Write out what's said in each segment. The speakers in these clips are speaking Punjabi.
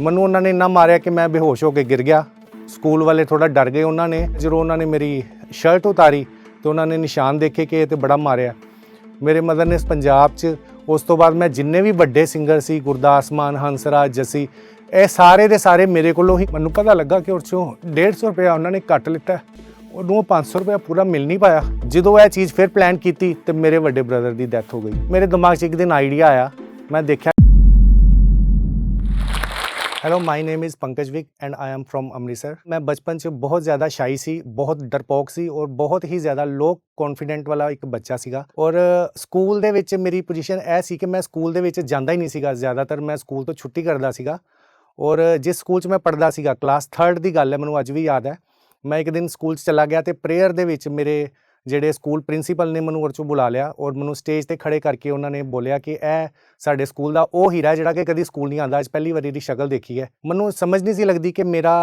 ਮੈਨੂੰ ਉਹਨਾਂ ਨੇ ਇੰਨਾ ਮਾਰਿਆ ਕਿ ਮੈਂ ਬੇਹੋਸ਼ ਹੋ ਕੇ ਗਿਰ ਗਿਆ। ਸਕੂਲ ਵਾਲੇ ਥੋੜਾ ਡਰ ਗਏ ਉਹਨਾਂ ਨੇ। ਜਦੋਂ ਉਹਨਾਂ ਨੇ ਮੇਰੀ ਸ਼ਰਟ ਉਤਾਰੀ ਤੇ ਉਹਨਾਂ ਨੇ ਨਿਸ਼ਾਨ ਦੇਖੇ ਕਿ ਇਹ ਤੇ ਬੜਾ ਮਾਰਿਆ। ਮੇਰੇ ਮਦਰ ਨੇ ਪੰਜਾਬ 'ਚ ਉਸ ਤੋਂ ਬਾਅਦ ਮੈਂ ਜਿੰਨੇ ਵੀ ਵੱਡੇ ਸਿੰਗਰ ਸੀ, ਗੁਰਦਾਸ ਮਾਨ, ਹੰਸਰਾਜ, ਜੱਸੀ, ਇਹ ਸਾਰੇ ਦੇ ਸਾਰੇ ਮੇਰੇ ਕੋਲੋਂ ਹੀ ਮੈਨੂੰ ਪਤਾ ਲੱਗਾ ਕਿ ਉਹ 'ਚੋਂ 150 ਰੁਪਇਆ ਉਹਨਾਂ ਨੇ ਕੱਟ ਲਿੱਤਾ। ਉਹਨੂੰ ਉਹ 500 ਰੁਪਇਆ ਪੂਰਾ ਮਿਲ ਨਹੀਂ ਪਾਇਆ। ਜਦੋਂ ਇਹ ਚੀਜ਼ ਫਿਰ ਪਲਾਨ ਕੀਤੀ ਤੇ ਮੇਰੇ ਵੱਡੇ ਬ੍ਰਦਰ ਦੀ ਡੈਥ ਹੋ ਗਈ। ਮੇਰੇ ਦਿਮਾਗ 'ਚ ਇੱਕ ਦਿਨ ਆਈਡੀਆ ਆਇਆ। ਮੈਂ ਦੇਖਿਆ hello my name is Pankaj Vik and I am from Amritsar ਮੈਂ ਬਚਪਨ 'ਚ ਬਹੁਤ ਜ਼ਿਆਦਾ ਸ਼ਾਈ ਸੀ ਬਹੁਤ ਡਰਪੋਕ ਸੀ ਔਰ ਬਹੁਤ ਹੀ ਜ਼ਿਆਦਾ ਲੋ ਕੌਨਫੀਡੈਂਟ ਵਾਲਾ ਇੱਕ ਬੱਚਾ ਸੀਗਾ ਔਰ ਸਕੂਲ ਦੇ ਵਿੱਚ ਮੇਰੀ ਪੋਜੀਸ਼ਨ ਇਹ ਸੀ ਕਿ ਮੈਂ ਸਕੂਲ ਦੇ ਵਿੱਚ ਜਾਂਦਾ ਹੀ ਨਹੀਂ ਸੀਗਾ ਜ਼ਿਆਦਾਤਰ ਮੈਂ ਸਕੂਲ ਤੋਂ ਛੁੱਟੀ ਕਰਦਾ ਸੀਗਾ ਔਰ ਜਿਸ ਸਕੂਲ 'ਚ ਮੈਂ ਪੜ੍ਹਦਾ ਸੀਗਾ ਕਲਾਸ 3rd ਦੀ ਗੱਲ ਹੈ ਮੈਨੂੰ ਅੱਜ ਵੀ ਯਾਦ ਹੈ ਮੈਂ ਇੱਕ ਦਿਨ ਸਕੂਲ 'ਚ ਚਲਾ ਗਿਆ ਤੇ ਪ੍ਰੇਅਰ ਦੇ ਵਿੱਚ ਮੇਰੇ ਜਿਹੜੇ ਸਕੂਲ ਪ੍ਰਿੰਸੀਪਲ ਨੇ ਮੈਨੂੰ ਉਹ 'ਚੋਂ ਬੁਲਾ ਲਿਆ ਔਰ ਮੈਨੂੰ ਸਟੇਜ ਤੇ ਖੜੇ ਕਰਕੇ ਉਹਨਾਂ ਨੇ ਬੋਲਿਆ ਕਿ ਇਹ ਸਾਡੇ ਸਕੂਲ ਦਾ ਉਹ ਹੀਰਾ ਜਿਹੜਾ ਕਿ ਕਦੀ ਸਕੂਲ ਨਹੀਂ ਆਂਦਾ ਅੱਜ ਪਹਿਲੀ ਵਾਰੀ ਦੀ ਸ਼ਕਲ ਦੇਖੀ ਹੈ। ਮੈਨੂੰ ਸਮਝ ਨਹੀਂ ਸੀ ਲੱਗਦੀ ਕਿ ਮੇਰਾ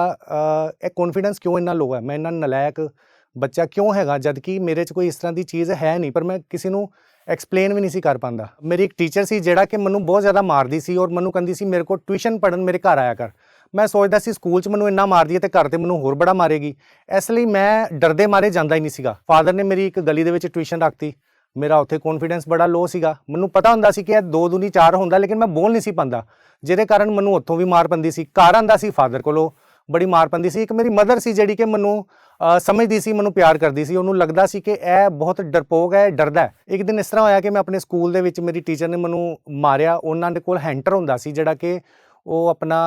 ਇਹ ਕੌਨਫੀਡੈਂਸ ਕਿਉਂ ਇੰਨਾ ਲੋ ਹੈ? ਮੈਂ ਇੰਨਾ ਨਲਾਇਕ ਬੱਚਾ ਕਿਉਂ ਹੈਗਾ? ਜਦ ਕਿ ਮੇਰੇ 'ਚ ਕੋਈ ਇਸ ਤਰ੍ਹਾਂ ਦੀ ਚੀਜ਼ ਹੈ ਨਹੀਂ, ਪਰ ਮੈਂ ਕਿਸੇ ਨੂੰ ਐਕਸਪਲੇਨ ਵੀ ਨਹੀਂ ਸੀ ਕਰ ਪਾਉਂਦਾ। ਮੇਰੀ ਇੱਕ ਟੀਚਰ ਸੀ ਜਿਹੜਾ ਕਿ ਮੈਨੂੰ ਬਹੁਤ ਜ਼ਿਆਦਾ ਮਾਰਦੀ ਸੀ ਔਰ ਮੈਨੂੰ ਕਹਿੰਦੀ ਸੀ, ਮੇਰੇ ਕੋਲ ਟਿਊਸ਼ਨ ਪੜਨ ਮੇਰੇ ਘਰ ਆਇਆ ਕਰ। ਮੈਂ ਸੋਚਦਾ ਸੀ ਸਕੂਲ 'ਚ ਮੈਨੂੰ ਇੰਨਾ ਮਾਰਦੀ ਹੈ ਤੇ ਘਰ ਤੇ ਮੈਨੂੰ ਹੋਰ ਬੜਾ ਮਾਰੇਗੀ। ਇਸ ਲਈ ਮੈਂ ਡਰਦੇ ਮਾਰੇ ਜਾਂਦਾ ਹੀ ਨਹੀਂ ਸੀਗਾ। ਫਾਦਰ ਨੇ ਮੇਰੀ ਇੱਕ ਗਲੀ ਦੇ ਵਿੱਚ ਟਿਊਸ਼ਨ ਰੱਖਤੀ। ਮੇਰਾ ਉੱਥੇ ਕੌਨਫੀਡੈਂਸ ਬੜਾ ਲੋ ਸੀਗਾ। ਮੈਨੂੰ ਪਤਾ ਹੁੰਦਾ ਸੀ ਕਿ ਇਹ ਦੋ ਦੁਨੀ ਚਾਰ ਹੁੰਦਾ, ਲੇਕਿਨ ਮੈਂ ਬੋਲ ਨਹੀਂ ਸੀ ਪਾਉਂਦਾ। ਜਿਹਦੇ ਕਾਰਨ ਮੈਨੂੰ ਉੱਥੋਂ ਵੀ ਮਾਰ ਪੈਂਦੀ ਸੀ। ਘਰ ਆਂਦਾ ਸੀ ਫਾਦਰ ਕੋਲੋਂ। ਬੜੀ ਮਾਰ ਪੈਂਦੀ ਸੀ। ਇੱਕ ਮੇਰੀ ਮਦਰ ਸੀ ਜਿਹੜੀ ਕਿ ਮੈਨੂੰ ਸਮਝਦੀ ਸੀ, ਮੈਨੂੰ ਪਿਆਰ ਕਰਦੀ ਸੀ। ਉਹਨੂੰ ਲੱਗਦਾ ਸੀ ਕਿ ਇਹ ਬਹੁਤ ਡਰਪੋਕ ਹੈ ਡਰਦਾ ਹੈ। ਇੱਕ ਦਿਨ ਇਸ ਤਰ੍ਹਾਂ ਹੋਇਆ ਕਿ ਮੈਂ ਆਪਣੇ ਸਕੂਲ ਦੇ ਵਿੱਚ ਮੇਰੀ ਟੀਚਰ ਨੇ ਮੈਨੂੰ ਮਾਰਿਆ। ਉਹਨਾਂ ਦੇ ਕੋਲ ਹੈਂਟਰ ਹੁੰਦਾ ਸੀ ਜਿਹੜਾ ਕਿ ਉਹ ਆਪਣਾ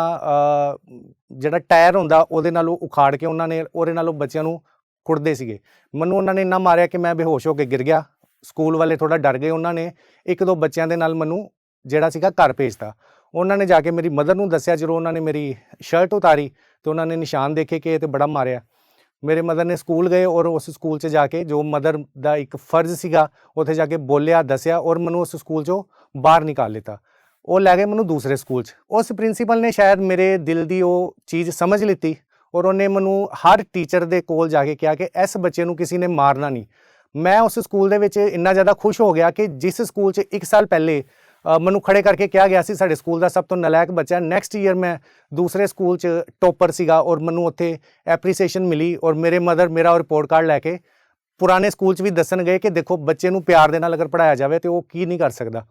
ਜਿਹੜਾ ਟਾਇਰ ਹੁੰਦਾ ਉਹਦੇ ਨਾਲ ਉਹ ਉਖਾੜ ਕੇ ਉਹਨਾਂ ਨੇ, ਉਹਦੇ ਨਾਲ ਉਹ ਬੱਚਿਆਂ ਨੂੰ ਕੁੱਟਦੇ ਸੀਗੇ। ਮੈਨੂੰ ਉਹਨਾਂ ਨੇ ਇੰਨਾ ਮਾਰਿਆ ਕਿ ਮੈਂ ਬੇਹੋਸ਼ ਹੋ ਕੇ ਗਿਰ ਗਿਆ। ਸਕੂਲ ਵਾਲੇ ਥੋੜਾ ਡਰ ਗਏ ਉਹਨਾਂ ਨੇ। ਇੱਕ ਦੋ ਬੱਚਿਆਂ ਦੇ ਨਾਲ ਮੈਨੂੰ ਜਿਹੜਾ ਸੀਗਾ ਘਰ ਭੇਜਤਾ। ਉਹਨਾਂ ਨੇ ਜਾ ਕੇ ਮੇਰੀ ਮਦਰ ਨੂੰ ਦੱਸਿਆ, ਜਦੋਂ ਉਹਨਾਂ ਨੇ ਮੇਰੀ ਸ਼ਰਟ ਉਤਾਰੀ ਤੇ ਉਹਨਾਂ ਨੇ ਨਿਸ਼ਾਨ ਦੇਖੇ ਕਿ ਇਹ ਤੇ ਬੜਾ ਮਾਰਿਆ। ਮੇਰੇ ਮਦਰ ਨੇ ਸਕੂਲ ਗਏ ਔਰ ਉਸ ਸਕੂਲ 'ਚ ਜਾ ਕੇ ਜੋ ਮਦਰ ਦਾ ਇੱਕ ਫਰਜ਼ ਸੀਗਾ, ਉੱਥੇ ਜਾ ਕੇ ਬੋਲਿਆ, ਦੱਸਿਆ ਔਰ ਮੈਨੂੰ ਉਸ ਸਕੂਲ 'ਚੋਂ ਬਾਹਰ ਨਿਕਾਲ ਲਿੱਤਾ। ਉਹ ਲੈ ਗਏ ਮੈਨੂੰ ਦੂਸਰੇ ਸਕੂਲ 'ਚ। ਉਸ ਪ੍ਰਿੰਸੀਪਲ ਨੇ ਸ਼ਾਇਦ ਮੇਰੇ ਦਿਲ ਦੀ ਉਹ ਚੀਜ਼ ਸਮਝ ਲਿੱਤੀ ਔਰ ਉਹਨੇ ਮੈਨੂੰ ਹਰ ਟੀਚਰ ਦੇ ਕੋਲ ਜਾ ਕੇ ਕਿਹਾ ਕਿ ਇਸ ਬੱਚੇ ਨੂੰ ਕਿਸੇ ਨੇ ਮਾਰਨਾ ਨਹੀਂ। ਮੈਂ ਉਸ ਸਕੂਲ ਦੇ ਵਿੱਚ ਇੰਨਾ ਜ਼ਿਆਦਾ ਖੁਸ਼ ਹੋ ਗਿਆ ਕਿ ਜਿਸ ਸਕੂਲ 'ਚ ਇੱਕ ਸਾਲ ਪਹਿਲੇ ਮੈਨੂੰ ਖੜੇ ਕਰਕੇ ਕਿਹਾ ਗਿਆ ਸੀ, ਸਾਡੇ ਸਕੂਲ ਦਾ ਸਭ ਤੋਂ ਨਲਾਇਕ ਬੱਚਾ। ਨੈਕਸਟ ਈਅਰ ਮੈਂ ਦੂਸਰੇ ਸਕੂਲ 'ਚ ਟੋਪਰ ਸੀਗਾ ਔਰ ਮੈਨੂੰ ਉੱਥੇ ਐਪਰੀਸੀਏਸ਼ਨ ਮਿਲੀ ਔਰ ਮੇਰੇ ਮਦਰ ਮੇਰਾ ਰਿਪੋਰਟ ਕਾਰਡ ਲੈ ਕੇ ਪੁਰਾਣੇ ਸਕੂਲ 'ਚ ਵੀ ਦੱਸਣ ਗਏ ਕਿ ਦੇਖੋ ਬੱਚੇ ਨੂੰ ਪਿਆਰ ਦੇ ਨਾਲ ਅਗਰ ਪੜਾਇਆ ਜਾਵੇ ਤੇ ਉਹ ਕੀ ਨਹੀਂ ਕਰ ਸਕਦਾ।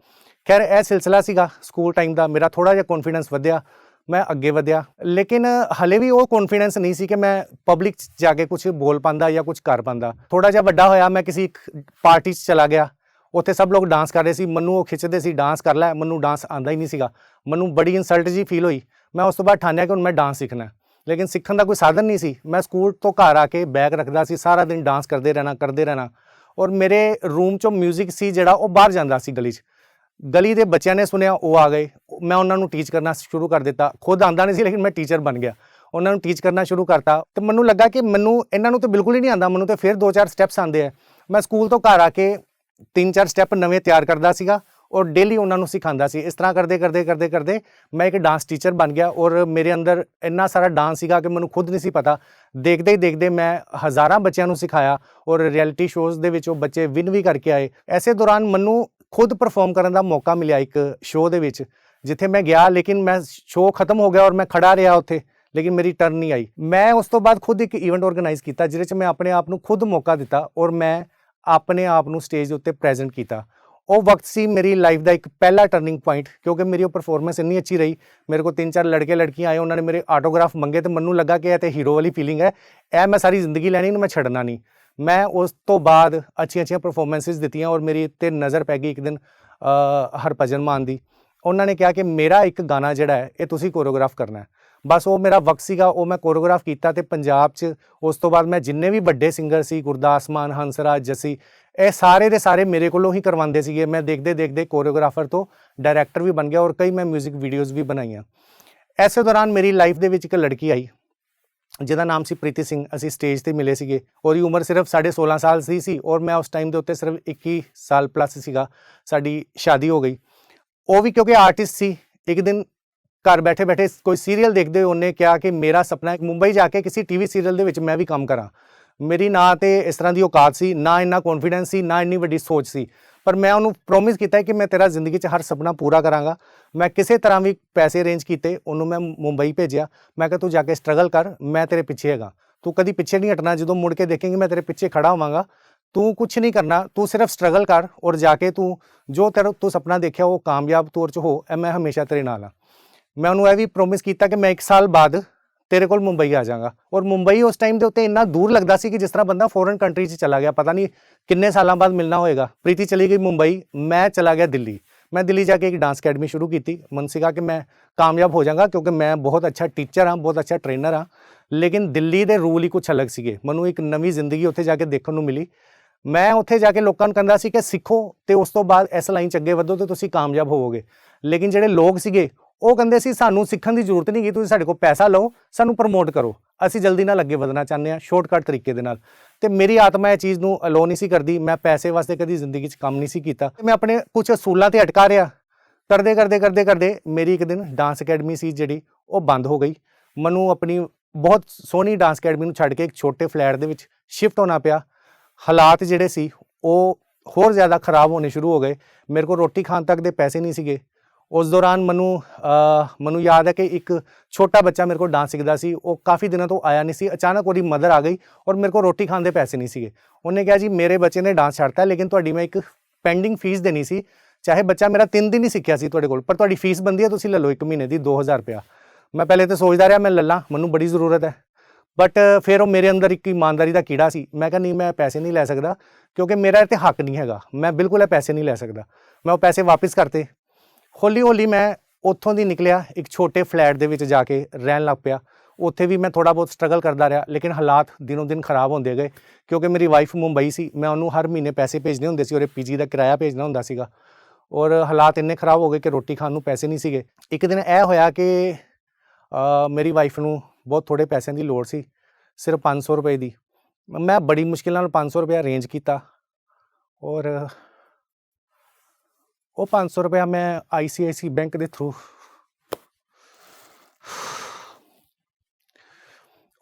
ਖੈਰ, ਇਹ ਸਿਲਸਿਲਾ ਸੀਗਾ ਸਕੂਲ ਟਾਈਮ ਦਾ। ਮੇਰਾ ਥੋੜਾ ਜਿਹਾ ਕੌਨਫੀਡੈਂਸ ਵਧਿਆ, ਮੈਂ ਅੱਗੇ ਵਧਿਆ। ਲੇਕਿਨ ਹਲੇ ਵੀ ਉਹ ਕੌਨਫੀਡੈਂਸ ਨਹੀਂ ਸੀ ਕਿ ਮੈਂ ਪਬਲਿਕ 'ਚ ਜਾ ਕੇ ਕੁਝ ਬੋਲ ਪਾਉਂਦਾ ਜਾਂ ਕੁਝ ਕਰ ਪਾਉਂਦਾ ਥੋੜਾ ਜਿਹਾ ਵੱਡਾ ਹੋਇਆ, ਮੈਂ ਕਿਸੇ ਇੱਕ ਪਾਰਟੀ 'ਚ ਚਲਾ ਗਿਆ। ਉੱਥੇ ਸਭ ਲੋਕ ਡਾਂਸ ਕਰ ਰਹੇ ਸੀ। ਮੈਨੂੰ ਉਹ ਖਿੱਚਦੇ ਸੀ ਡਾਂਸ ਕਰ ਲੈ। ਮੈਨੂੰ ਡਾਂਸ ਆਂਦਾ ਹੀ ਨਹੀਂ ਸੀਗਾ। ਮੈਨੂੰ ਬੜੀ ਇਨਸਲਟ ਜੀ ਫੀਲ ਹੋਈ। ਮੈਂ ਉਸ ਤੋਂ ਬਾਅਦ ਠਾਣਿਆ ਕਿ ਹੁਣ ਮੈਂ ਡਾਂਸ ਸਿੱਖਣਾ। ਲੇਕਿਨ ਸਿੱਖਣ ਦਾ ਕੋਈ ਸਾਧਨ ਨਹੀਂ ਸੀ। ਮੈਂ ਸਕੂਲ ਤੋਂ ਘਰ ਆ ਕੇ ਬੈਗ ਰੱਖਦਾ ਸੀ। ਸਾਰਾ ਦਿਨ ਡਾਂਸ ਕਰਦੇ ਰਹਿਣਾ ਕਰਦੇ ਰਹਿਣਾ। ਔਰ ਮੇਰੇ ਰੂਮ 'ਚੋਂ 뮤직 ਸੀ ਜਿਹੜਾ, ਉਹ ਬਾਹਰ ਜਾਂਦਾ ਸੀ ਗਲੀ 'ਚ। ਗਲੀ ਦੇ ਬੱਚਿਆਂ ਨੇ ਸੁਣਿਆ, ਉਹ ਆ ਗਏ। ਮੈਂ ਉਹਨਾਂ ਨੂੰ ਟੀਚ ਕਰਨਾ ਸ਼ੁਰੂ ਕਰ ਦਿੱਤਾ। ਖੁਦ ਆਂਦਾ ਨਹੀਂ ਸੀ, ਲੇਕਿਨ ਮੈਂ ਟੀਚਰ ਬਣ ਗਿਆ। ਉਹਨਾਂ ਨੂੰ ਟੀਚ ਕਰਨਾ ਸ਼ੁਰੂ ਕਰਤਾ। ਤੇ ਮੈਨੂੰ ਲੱਗਾ ਕਿ ਮੈਨੂੰ ਇਹਨਾਂ ਨੂੰ ਤਾਂ ਬਿਲਕੁਲ ਹੀ ਨਹੀਂ ਆਂਦਾ ਮੈਨੂੰ ਤਾਂ ਫਿਰ ਦੋ ਚਾਰ ਸਟੈਪਸ ਆਂਦੇ ਆ। ਮੈਂ ਸਕੂਲ ਤੋਂ ਘਰ ਆ ਕੇ ਤਿੰਨ ਚਾਰ ਸਟੈਪ ਨਵੇਂ ਤਿਆਰ ਕਰਦਾ ਸੀਗਾ ਔਰ ਡੇਲੀ ਉਹਨਾਂ ਨੂੰ ਸਿਖਾਉਂਦਾ ਸੀ। ਇਸ ਤਰ੍ਹਾਂ ਕਰਦੇ ਕਰਦੇ ਕਰਦੇ ਕਰਦੇ ਮੈਂ ਇੱਕ ਡਾਂਸ ਟੀਚਰ ਬਣ ਗਿਆ ਔਰ ਮੇਰੇ ਅੰਦਰ ਇੰਨਾ ਸਾਰਾ ਡਾਂਸ ਸੀਗਾ ਕਿ ਮੈਨੂੰ ਖੁਦ ਨਹੀਂ ਸੀ ਪਤਾ। ਦੇਖਦੇ ਹੀ ਦੇਖਦੇ ਮੈਂ ਹਜ਼ਾਰਾਂ ਬੱਚਿਆਂ ਨੂੰ ਸਿਖਾਇਆ ਔਰ ਰਿਐਲਿਟੀ ਸ਼ੋਜ਼ ਦੇ ਵਿੱਚ ਉਹ ਬੱਚੇ ਵਿਨ ਵੀ ਕਰਕੇ ਆਏ। ਐਸੇ ਦੌਰਾਨ ਮੈਨੂੰ ਖੁਦ ਪਰਫਾਰਮ ਕਰਨ ਦਾ ਮੌਕਾ ਮਿਲਿਆ ਇੱਕ ਸ਼ੋਅ ਦੇ ਵਿੱਚ, ਜਿੱਥੇ ਮੈਂ ਗਿਆ, ਲੇਕਿਨ ਮੈਂ ਸ਼ੋਅ ਖਤਮ ਹੋ ਗਿਆ ਔਰ ਮੈਂ ਖੜਾ ਰਿਹਾ ਉੱਥੇ, ਲੇਕਿਨ ਮੇਰੀ ਟਰਨ ਨਹੀਂ ਆਈ। ਮੈਂ ਉਸ ਤੋਂ ਬਾਅਦ ਖੁਦ ਇੱਕ ਇਵੈਂਟ ਆਰਗੇਨਾਈਜ਼ ਕੀਤਾ, ਜਿਹਦੇ 'ਚ ਮੈਂ ਆਪਣੇ ਆਪ ਨੂੰ ਖੁਦ ਮੌਕਾ ਦਿੱਤਾ ਔਰ ਮੈਂ ਆਪਣੇ ਆਪ ਨੂੰ ਸਟੇਜ ਦੇ ਉੱਤੇ ਪ੍ਰੈਜ਼ੈਂਟ ਕੀਤਾ। ਉਹ ਵਕਤ ਸੀ ਮੇਰੀ ਲਾਈਫ ਦਾ ਇੱਕ ਪਹਿਲਾ ਟਰਨਿੰਗ ਪੁਆਇੰਟ ਕਿਉਂਕਿ ਮੇਰੀ ਉਹ ਪਰਫਾਰਮੈਂਸ ਇੰਨੀ ਅੱਛੀ ਰਹੀ, ਮੇਰੇ ਕੋਲ ਤਿੰਨ ਚਾਰ ਲੜਕੇ ਲੜਕੀਆਂ ਆਏ, ਉਹਨਾਂ ਨੇ ਮੇਰੇ ਆਟੋਗ੍ਰਾਫ ਮੰਗੇ ਤੇ ਮੈਨੂੰ ਲੱਗਾ ਕਿ ਇਹ ਤੇ ਹੀਰੋ ਵਾਲੀ ਫੀਲਿੰਗ ਹੈ। ਇਹ ਮੈਂ ਸਾਰੀ ਜ਼ਿੰਦਗੀ ਲੈਣੀ ਨੂੰ ਮੈਂ ਛੱਡਣਾ ਨਹੀਂ। ਮੈਂ ਉਸ ਤੋਂ ਬਾਅਦ ਅੱਛੀਆਂ ਅੱਛੀਆਂ ਪਰਫਾਰਮੈਂਸਿਸ ਦਿੱਤੀਆਂ ਔਰ ਮੇਰੀ ਤੇ ਨਜ਼ਰ ਪੈ ਗਈ ਇੱਕ ਦਿਨ ਅ, ਹਰਭਜਨ ਮਾਨ ਦੀ। ਉਹਨਾਂ ਨੇ ਕਿਹਾ ਕਿ ਮੇਰਾ ਇੱਕ ਗਾਣਾ ਜਿਹੜਾ ਹੈ ਇਹ ਤੁਸੀਂ ਕੋਰੀਓਗ੍ਰਾਫ ਕਰਨਾ ਹੈ। ਬਸ ਉਹ ਮੇਰਾ ਵਕਤ ਸੀਗਾ ਉਹ ਮੈਂ ਕੋਰੀਓਗ੍ਰਾਫ ਕੀਤਾ ਤੇ ਪੰਜਾਬ 'ਚ ਉਸ ਤੋਂ ਬਾਅਦ ਮੈਂ ਜਿੰਨੇ ਵੀ ਵੱਡੇ ਸਿੰਗਰ ਸੀ ਗੁਰਦਾਸ ਮਾਨ ਹੰਸਰਾਜ ਜੱਸੀ ਇਹ ਸਾਰੇ ਦੇ ਸਾਰੇ ਮੇਰੇ ਕੋਲੋਂ ਹੀ ਕਰਵਾਉਂਦੇ ਸੀਗੇ। ਮੈਂ ਦੇਖਦੇ ਦੇਖਦੇ ਕੋਰੀਓਗ੍ਰਾਫਰ ਤੋਂ ਡਾਇਰੈਕਟਰ ਵੀ ਬਣ ਗਿਆ ਔਰ ਕਈ ਮੈਂ 뮤직 ਵੀਡੀਓਜ਼ ਵੀ ਬਣਾਈਆਂ। ਐਸੇ ਦੌਰਾਨ ਮੇਰੀ ਲਾਈਫ ਦੇ ਵਿੱਚ ਇੱਕ ਲੜਕੀ ਆਈ। ਜਿਹਦਾ ਨਾਮ ਸੀ ਪ੍ਰੀਤੀ ਸਿੰਘ, ਅਸੀਂ ਸਟੇਜ ਤੇ ਮਿਲੇ ਸੀਗੇ। ਉਹਦੀ ਉਮਰ ਸਿਰਫ 16.5 ਸਾਲ ਸੀ ਸੀ ਔਰ ਮੈਂ ਉਸ ਟਾਈਮ ਦੇ ਉੱਤੇ ਸਿਰਫ 21 ਸਾਲ ਪਲੱਸ ਸੀਗਾ। ਸਾਡੀ ਸ਼ਾਦੀ ਹੋ ਗਈ। ਉਹ ਵੀ ਕਿਉਂਕਿ ਆਰਟਿਸਟ ਸੀ, ਇੱਕ ਦਿਨ ਘਰ ਬੈਠੇ ਬੈਠੇ ਕੋਈ ਸੀਰੀਅਲ ਦੇਖਦੇ ਹੋਏ ਉਹਨੇ ਕਿਹਾ ਕਿ ਮੇਰਾ ਸੁਪਨਾ ਹੈ ਕਿ ਮੁੰਬਈ ਜਾ ਕੇ ਕਿਸੇ ਟੀਵੀ ਸੀਰੀਅਲ ਦੇ ਵਿੱਚ ਮੈਂ ਵੀ ਕੰਮ ਕਰਾਂ। ਮੇਰੀ ਨਾ ਤੇ ਇਸ ਤਰ੍ਹਾਂ ਦੀ ਔਕਾਤ ਸੀ, ਨਾ ਇੰਨਾ ਕੌਨਫੀਡੈਂਸ ਸੀ, ਨਾ ਇੰਨੀ ਵੱਡੀ ਸੋਚ ਸੀ। ਪਰ ਮੈਂ ਉਹਨੂੰ ਪ੍ਰੋਮਿਸ ਕੀਤਾ ਕਿ ਮੈਂ ਤੇਰਾ ਜ਼ਿੰਦਗੀ 'ਚ ਹਰ ਸੁਪਨਾ ਪੂਰਾ ਕਰਾਂਗਾ। ਮੈਂ ਕਿਸੇ ਤਰ੍ਹਾਂ ਵੀ ਪੈਸੇ ਅਰੇਂਜ ਕੀਤੇ, ਉਹਨੂੰ ਮੈਂ ਮੁੰਬਈ ਭੇਜਿਆ। ਮੈਂ ਕਿਹਾ ਤੂੰ ਜਾ ਕੇ ਸਟਰਗਲ ਕਰ, ਮੈਂ ਤੇਰੇ ਪਿੱਛੇ ਹੈਗਾ। ਤੂੰ ਕਦੀ ਪਿੱਛੇ ਨਹੀਂ ਹਟਣਾ, ਜਦੋਂ ਮੁੜ ਕੇ ਦੇਖੇਂਗੀ ਮੈਂ ਤੇਰੇ ਪਿੱਛੇ ਖੜਾ ਹੋਵਾਂਗਾ। ਤੂੰ ਕੁਝ ਨਹੀਂ ਕਰਨਾ, ਤੂੰ ਸਿਰਫ ਸਟਰਗਲ ਕਰ ਔਰ ਜਾ ਕੇ ਤੂੰ, ਜੋ ਤੇਰਾ, ਤੂੰ ਸੁਪਨਾ ਦੇਖਿਆ ਉਹ ਕਾਮਯਾਬ ਤੌਰ 'ਚ ਹੋ, ਇਹ ਮੈਂ ਹਮੇਸ਼ਾ ਤੇਰੇ ਨਾਲ ਆ ਮੈਂ ਉਹਨੂੰ ਇਹ ਵੀ ਪ੍ਰੋਮਿਸ ਕੀਤਾ ਕਿ ਮੈਂ 1 ਸਾਲ ਬਾਅਦ ਤੇਰੇ ਕੋਲ ਮੁੰਬਈ ਆ ਜਾਵਾਂਗਾ ਔਰ ਮੁੰਬਈ ਉਸ ਟਾਈਮ ਦੇ ਉੱਤੇ ਇੰਨਾ ਦੂਰ ਲੱਗਦਾ ਸੀ ਕਿ ਜਿਸ ਤਰ੍ਹਾਂ ਬੰਦਾ ਫੋਰਨ ਕੰਟਰੀ 'ਚ ਚਲਾ ਗਿਆ ਪਤਾ ਨਹੀਂ ਕਿੰਨੇ ਸਾਲਾਂ ਬਾਅਦ ਮਿਲਣਾ ਹੋਏਗਾ ਪ੍ਰੀਤੀ ਚਲੀ ਗਈ ਮੁੰਬਈ ਮੈਂ ਚਲਾ ਗਿਆ ਦਿੱਲੀ ਮੈਂ ਦਿੱਲੀ ਜਾ ਕੇ ਇੱਕ ਡਾਂਸ ਅਕੈਡਮੀ ਸ਼ੁਰੂ ਕੀਤੀ ਮਨ ਸੀਗਾ ਕਿ ਮੈਂ ਕਾਮਯਾਬ ਹੋ ਜਾਵਾਂਗਾ ਕਿਉਂਕਿ ਮੈਂ ਬਹੁਤ ਅੱਛਾ ਟੀਚਰ ਹਾਂ ਬਹੁਤ ਅੱਛਾ ਟ੍ਰੇਨਰ ਹਾਂ ਲੇਕਿਨ ਦਿੱਲੀ ਦੇ ਰੂਲ ਹੀ ਕੁਝ ਅਲੱਗ ਸੀਗੇ ਮੈਨੂੰ ਇੱਕ ਨਵੀਂ ਜ਼ਿੰਦਗੀ ਉੱਥੇ ਜਾ ਕੇ ਦੇਖਣ ਨੂੰ ਮਿਲੀ ਮੈਂ ਉੱਥੇ ਜਾ ਕੇ ਲੋਕਾਂ ਨੂੰ ਕਹਿੰਦਾ ਸੀ ਕਿ ਸਿੱਖੋ ਤੇ ਉਸ ਤੋਂ ਬਾਅਦ ਇਸ ਲਾਈਨ 'ਚ ਅੱਗੇ ਵਧੋ ਤੇ ਤੁਸੀਂ ਕਾਮਯਾਬ ਹੋਵੋਗੇ ਲੇਕਿਨ ਜਿਹੜੇ ਲੋਕ ਸੀਗੇ ਉਹ ਕਹਿੰਦੇ ਸੀ, ਸਾਨੂੰ ਸਿੱਖਣ ਦੀ ਜ਼ਰੂਰਤ ਨਹੀਂ ਗੀ, ਤੁਸੀਂ ਸਾਡੇ ਕੋਲ ਪੈਸਾ ਲਓ, ਸਾਨੂੰ ਪ੍ਰਮੋਟ ਕਰੋ। ਅਸੀਂ ਜਲਦੀ ਨਾਲ ਅੱਗੇ ਵਧਣਾ ਚਾਹੁੰਦੇ ਹਾਂ ਸ਼ਾਰਟਕਟ ਤਰੀਕੇ ਦੇ ਨਾਲ। ਤੇ ਮੇਰੀ ਆਤਮਾ ਇਹ ਚੀਜ਼ ਨੂੰ ਅਲੋ ਨਹੀਂ ਸੀ ਕਰਦੀ, ਮੈਂ ਪੈਸੇ ਵਾਸਤੇ ਕਦੀ ਜ਼ਿੰਦਗੀ 'ਚ ਕੰਮ ਨਹੀਂ ਸੀ ਕੀਤਾ। ਮੈਂ ਆਪਣੇ ਕੁਝ ਅਸੂਲਾਂ ਤੇ ਅਟਕਾ ਰਿਹਾ। ਕਰਦੇ ਕਰਦੇ ਕਰਦੇ ਕਰਦੇ ਮੇਰੀ ਇੱਕ ਦਿਨ ਡਾਂਸ ਅਕੈਡਮੀ ਸੀ ਜਿਹੜੀ, ਉਹ ਬੰਦ ਹੋ ਗਈ। ਮੈਨੂੰ ਆਪਣੀ ਬਹੁਤ ਸੋਹਣੀ ਡਾਂਸ ਅਕੈਡਮੀ ਨੂੰ ਛੱਡ ਕੇ ਇੱਕ ਛੋਟੇ ਫਲੈਟ ਦੇ ਵਿੱਚ ਸ਼ਿਫਟ ਹੋਣਾ ਪਿਆ। ਹਾਲਾਤ ਜਿਹੜੇ ਸੀ, ਉਹ ਹੋਰ ਜ਼ਿਆਦਾ ਖਰਾਬ ਹੋਣੇ ਸ਼ੁਰੂ ਹੋ ਗਏ। ਮੇਰੇ ਕੋਲ ਰੋਟੀ ਖਾਣ ਤੱਕ ਦੇ ਪੈਸੇ ਨਹੀਂ ਸੀਗੇ। ਉਸ ਦੌਰਾਨ ਮੈਨੂੰ ਮੈਨੂੰ ਯਾਦ ਹੈ ਕਿ ਇੱਕ ਛੋਟਾ ਬੱਚਾ ਮੇਰੇ ਕੋਲ ਡਾਂਸ ਸਿੱਖਦਾ ਸੀ, ਉਹ ਕਾਫੀ ਦਿਨਾਂ ਤੋਂ ਆਇਆ ਨਹੀਂ ਸੀ, ਅਚਾਨਕ ਉਹਦੀ ਮਦਰ ਆ ਗਈ ਔਰ ਮੇਰੇ ਕੋਲ ਰੋਟੀ ਖਾਣ ਦੇ ਪੈਸੇ ਨਹੀਂ ਸੀਗੇ। ਉਹਨੇ ਕਿਹਾ, ਜੀ, ਮੇਰੇ ਬੱਚੇ ਨੇ ਡਾਂਸ ਛੱਡਤਾ ਲੇਕਿਨ ਤੁਹਾਡੀ ਮੈਂ ਇੱਕ ਪੈਂਡਿੰਗ ਫੀਸ ਦੇਣੀ ਸੀ। ਚਾਹੇ ਬੱਚਾ ਮੇਰਾ 3 ਦਿਨ ਹੀ ਸਿੱਖਿਆ ਸੀ ਤੁਹਾਡੇ ਕੋਲ, ਪਰ ਤੁਹਾਡੀ ਫੀਸ ਬੰਦੀ ਹੈ, ਤੁਸੀਂ ਲੈ ਲਓ ਇੱਕ ਮਹੀਨੇ ਦੀ 2000 ਰੁਪਇਆ। ਮੈਂ ਪਹਿਲੇ ਤਾਂ ਸੋਚਦਾ ਰਿਹਾ, ਮੈਂ ਲੱਲਾ ਮੈਨੂੰ ਬੜੀ ਜ਼ਰੂਰਤ ਹੈ। ਬਟ ਫਿਰ ਉਹ ਮੇਰੇ ਅੰਦਰ ਇੱਕ ਇਮਾਨਦਾਰੀ ਦਾ ਕੀੜਾ ਸੀ। ਮੈਂ ਕਿਹਾ, ਨਹੀਂ, ਮੈਂ ਪੈਸੇ ਨਹੀਂ ਲੈ ਸਕਦਾ, ਕਿਉਂਕਿ ਮੇਰਾ ਇੱਥੇ ਹੱਕ ਨਹੀਂ ਹੈਗਾ। ਮੈਂ ਬਿਲਕੁਲ ਇਹ ਪੈਸੇ ਨਹੀਂ ਲੈ ਸਕਦਾ। ਮੈਂ ਉਹ ਪੈਸੇ ਵਾਪਸ ਕਰਤੇ। ਹੌਲੀ ਹੌਲੀ ਮੈਂ ਉੱਥੋਂ ਦੀ ਨਿਕਲਿਆ, ਇੱਕ ਛੋਟੇ ਫਲੈਟ ਦੇ ਵਿੱਚ ਜਾ ਕੇ ਰਹਿਣ ਲੱਗ ਪਿਆ। ਉੱਥੇ ਵੀ ਮੈਂ ਥੋੜਾ ਬਹੁਤ ਸਟਰਗਲ ਕਰਦਾ ਰਿਹਾ, ਲੇਕਿਨ ਹਾਲਾਤ ਦਿਨੋਂ ਦਿਨ ਖਰਾਬ ਹੁੰਦੇ ਗਏ, ਕਿਉਂਕਿ ਮੇਰੀ ਵਾਈਫ ਮੁੰਬਈ ਸੀ, ਮੈਂ ਉਹਨੂੰ ਹਰ ਮਹੀਨੇ ਪੈਸੇ ਭੇਜਣੇ ਹੁੰਦੇ ਸੀ, ਉਹਦੇ ਪੀਜੀ ਦਾ ਕਿਰਾਇਆ ਭੇਜਣਾ ਹੁੰਦਾ ਸੀਗਾ। ਔਰ ਹਾਲਾਤ ਇੰਨੇ ਖਰਾਬ ਹੋ ਗਏ ਕਿ ਰੋਟੀ ਖਾਣ ਨੂੰ ਪੈਸੇ ਨਹੀਂ ਸੀਗੇ। ਇੱਕ ਦਿਨ ਇਹ ਹੋਇਆ ਕਿ ਮੇਰੀ ਵਾਈਫ ਨੂੰ ਬਹੁਤ ਥੋੜੇ ਪੈਸਿਆਂ ਦੀ ਲੋੜ ਸੀ, ਸਿਰਫ 500 ਰੁਪਏ ਦੀ। ਮੈਂ ਬੜੀ ਮੁਸ਼ਕਿਲ ਨਾਲ 500 ਰੁਪਏ ਅਰੇਂਜ ਕੀਤਾ। ਔਰ ਉਹ 500 ਰੁਪਏ ਮੈਂ ICICI ਬੈਂਕ ਦੇ ਥਰੂ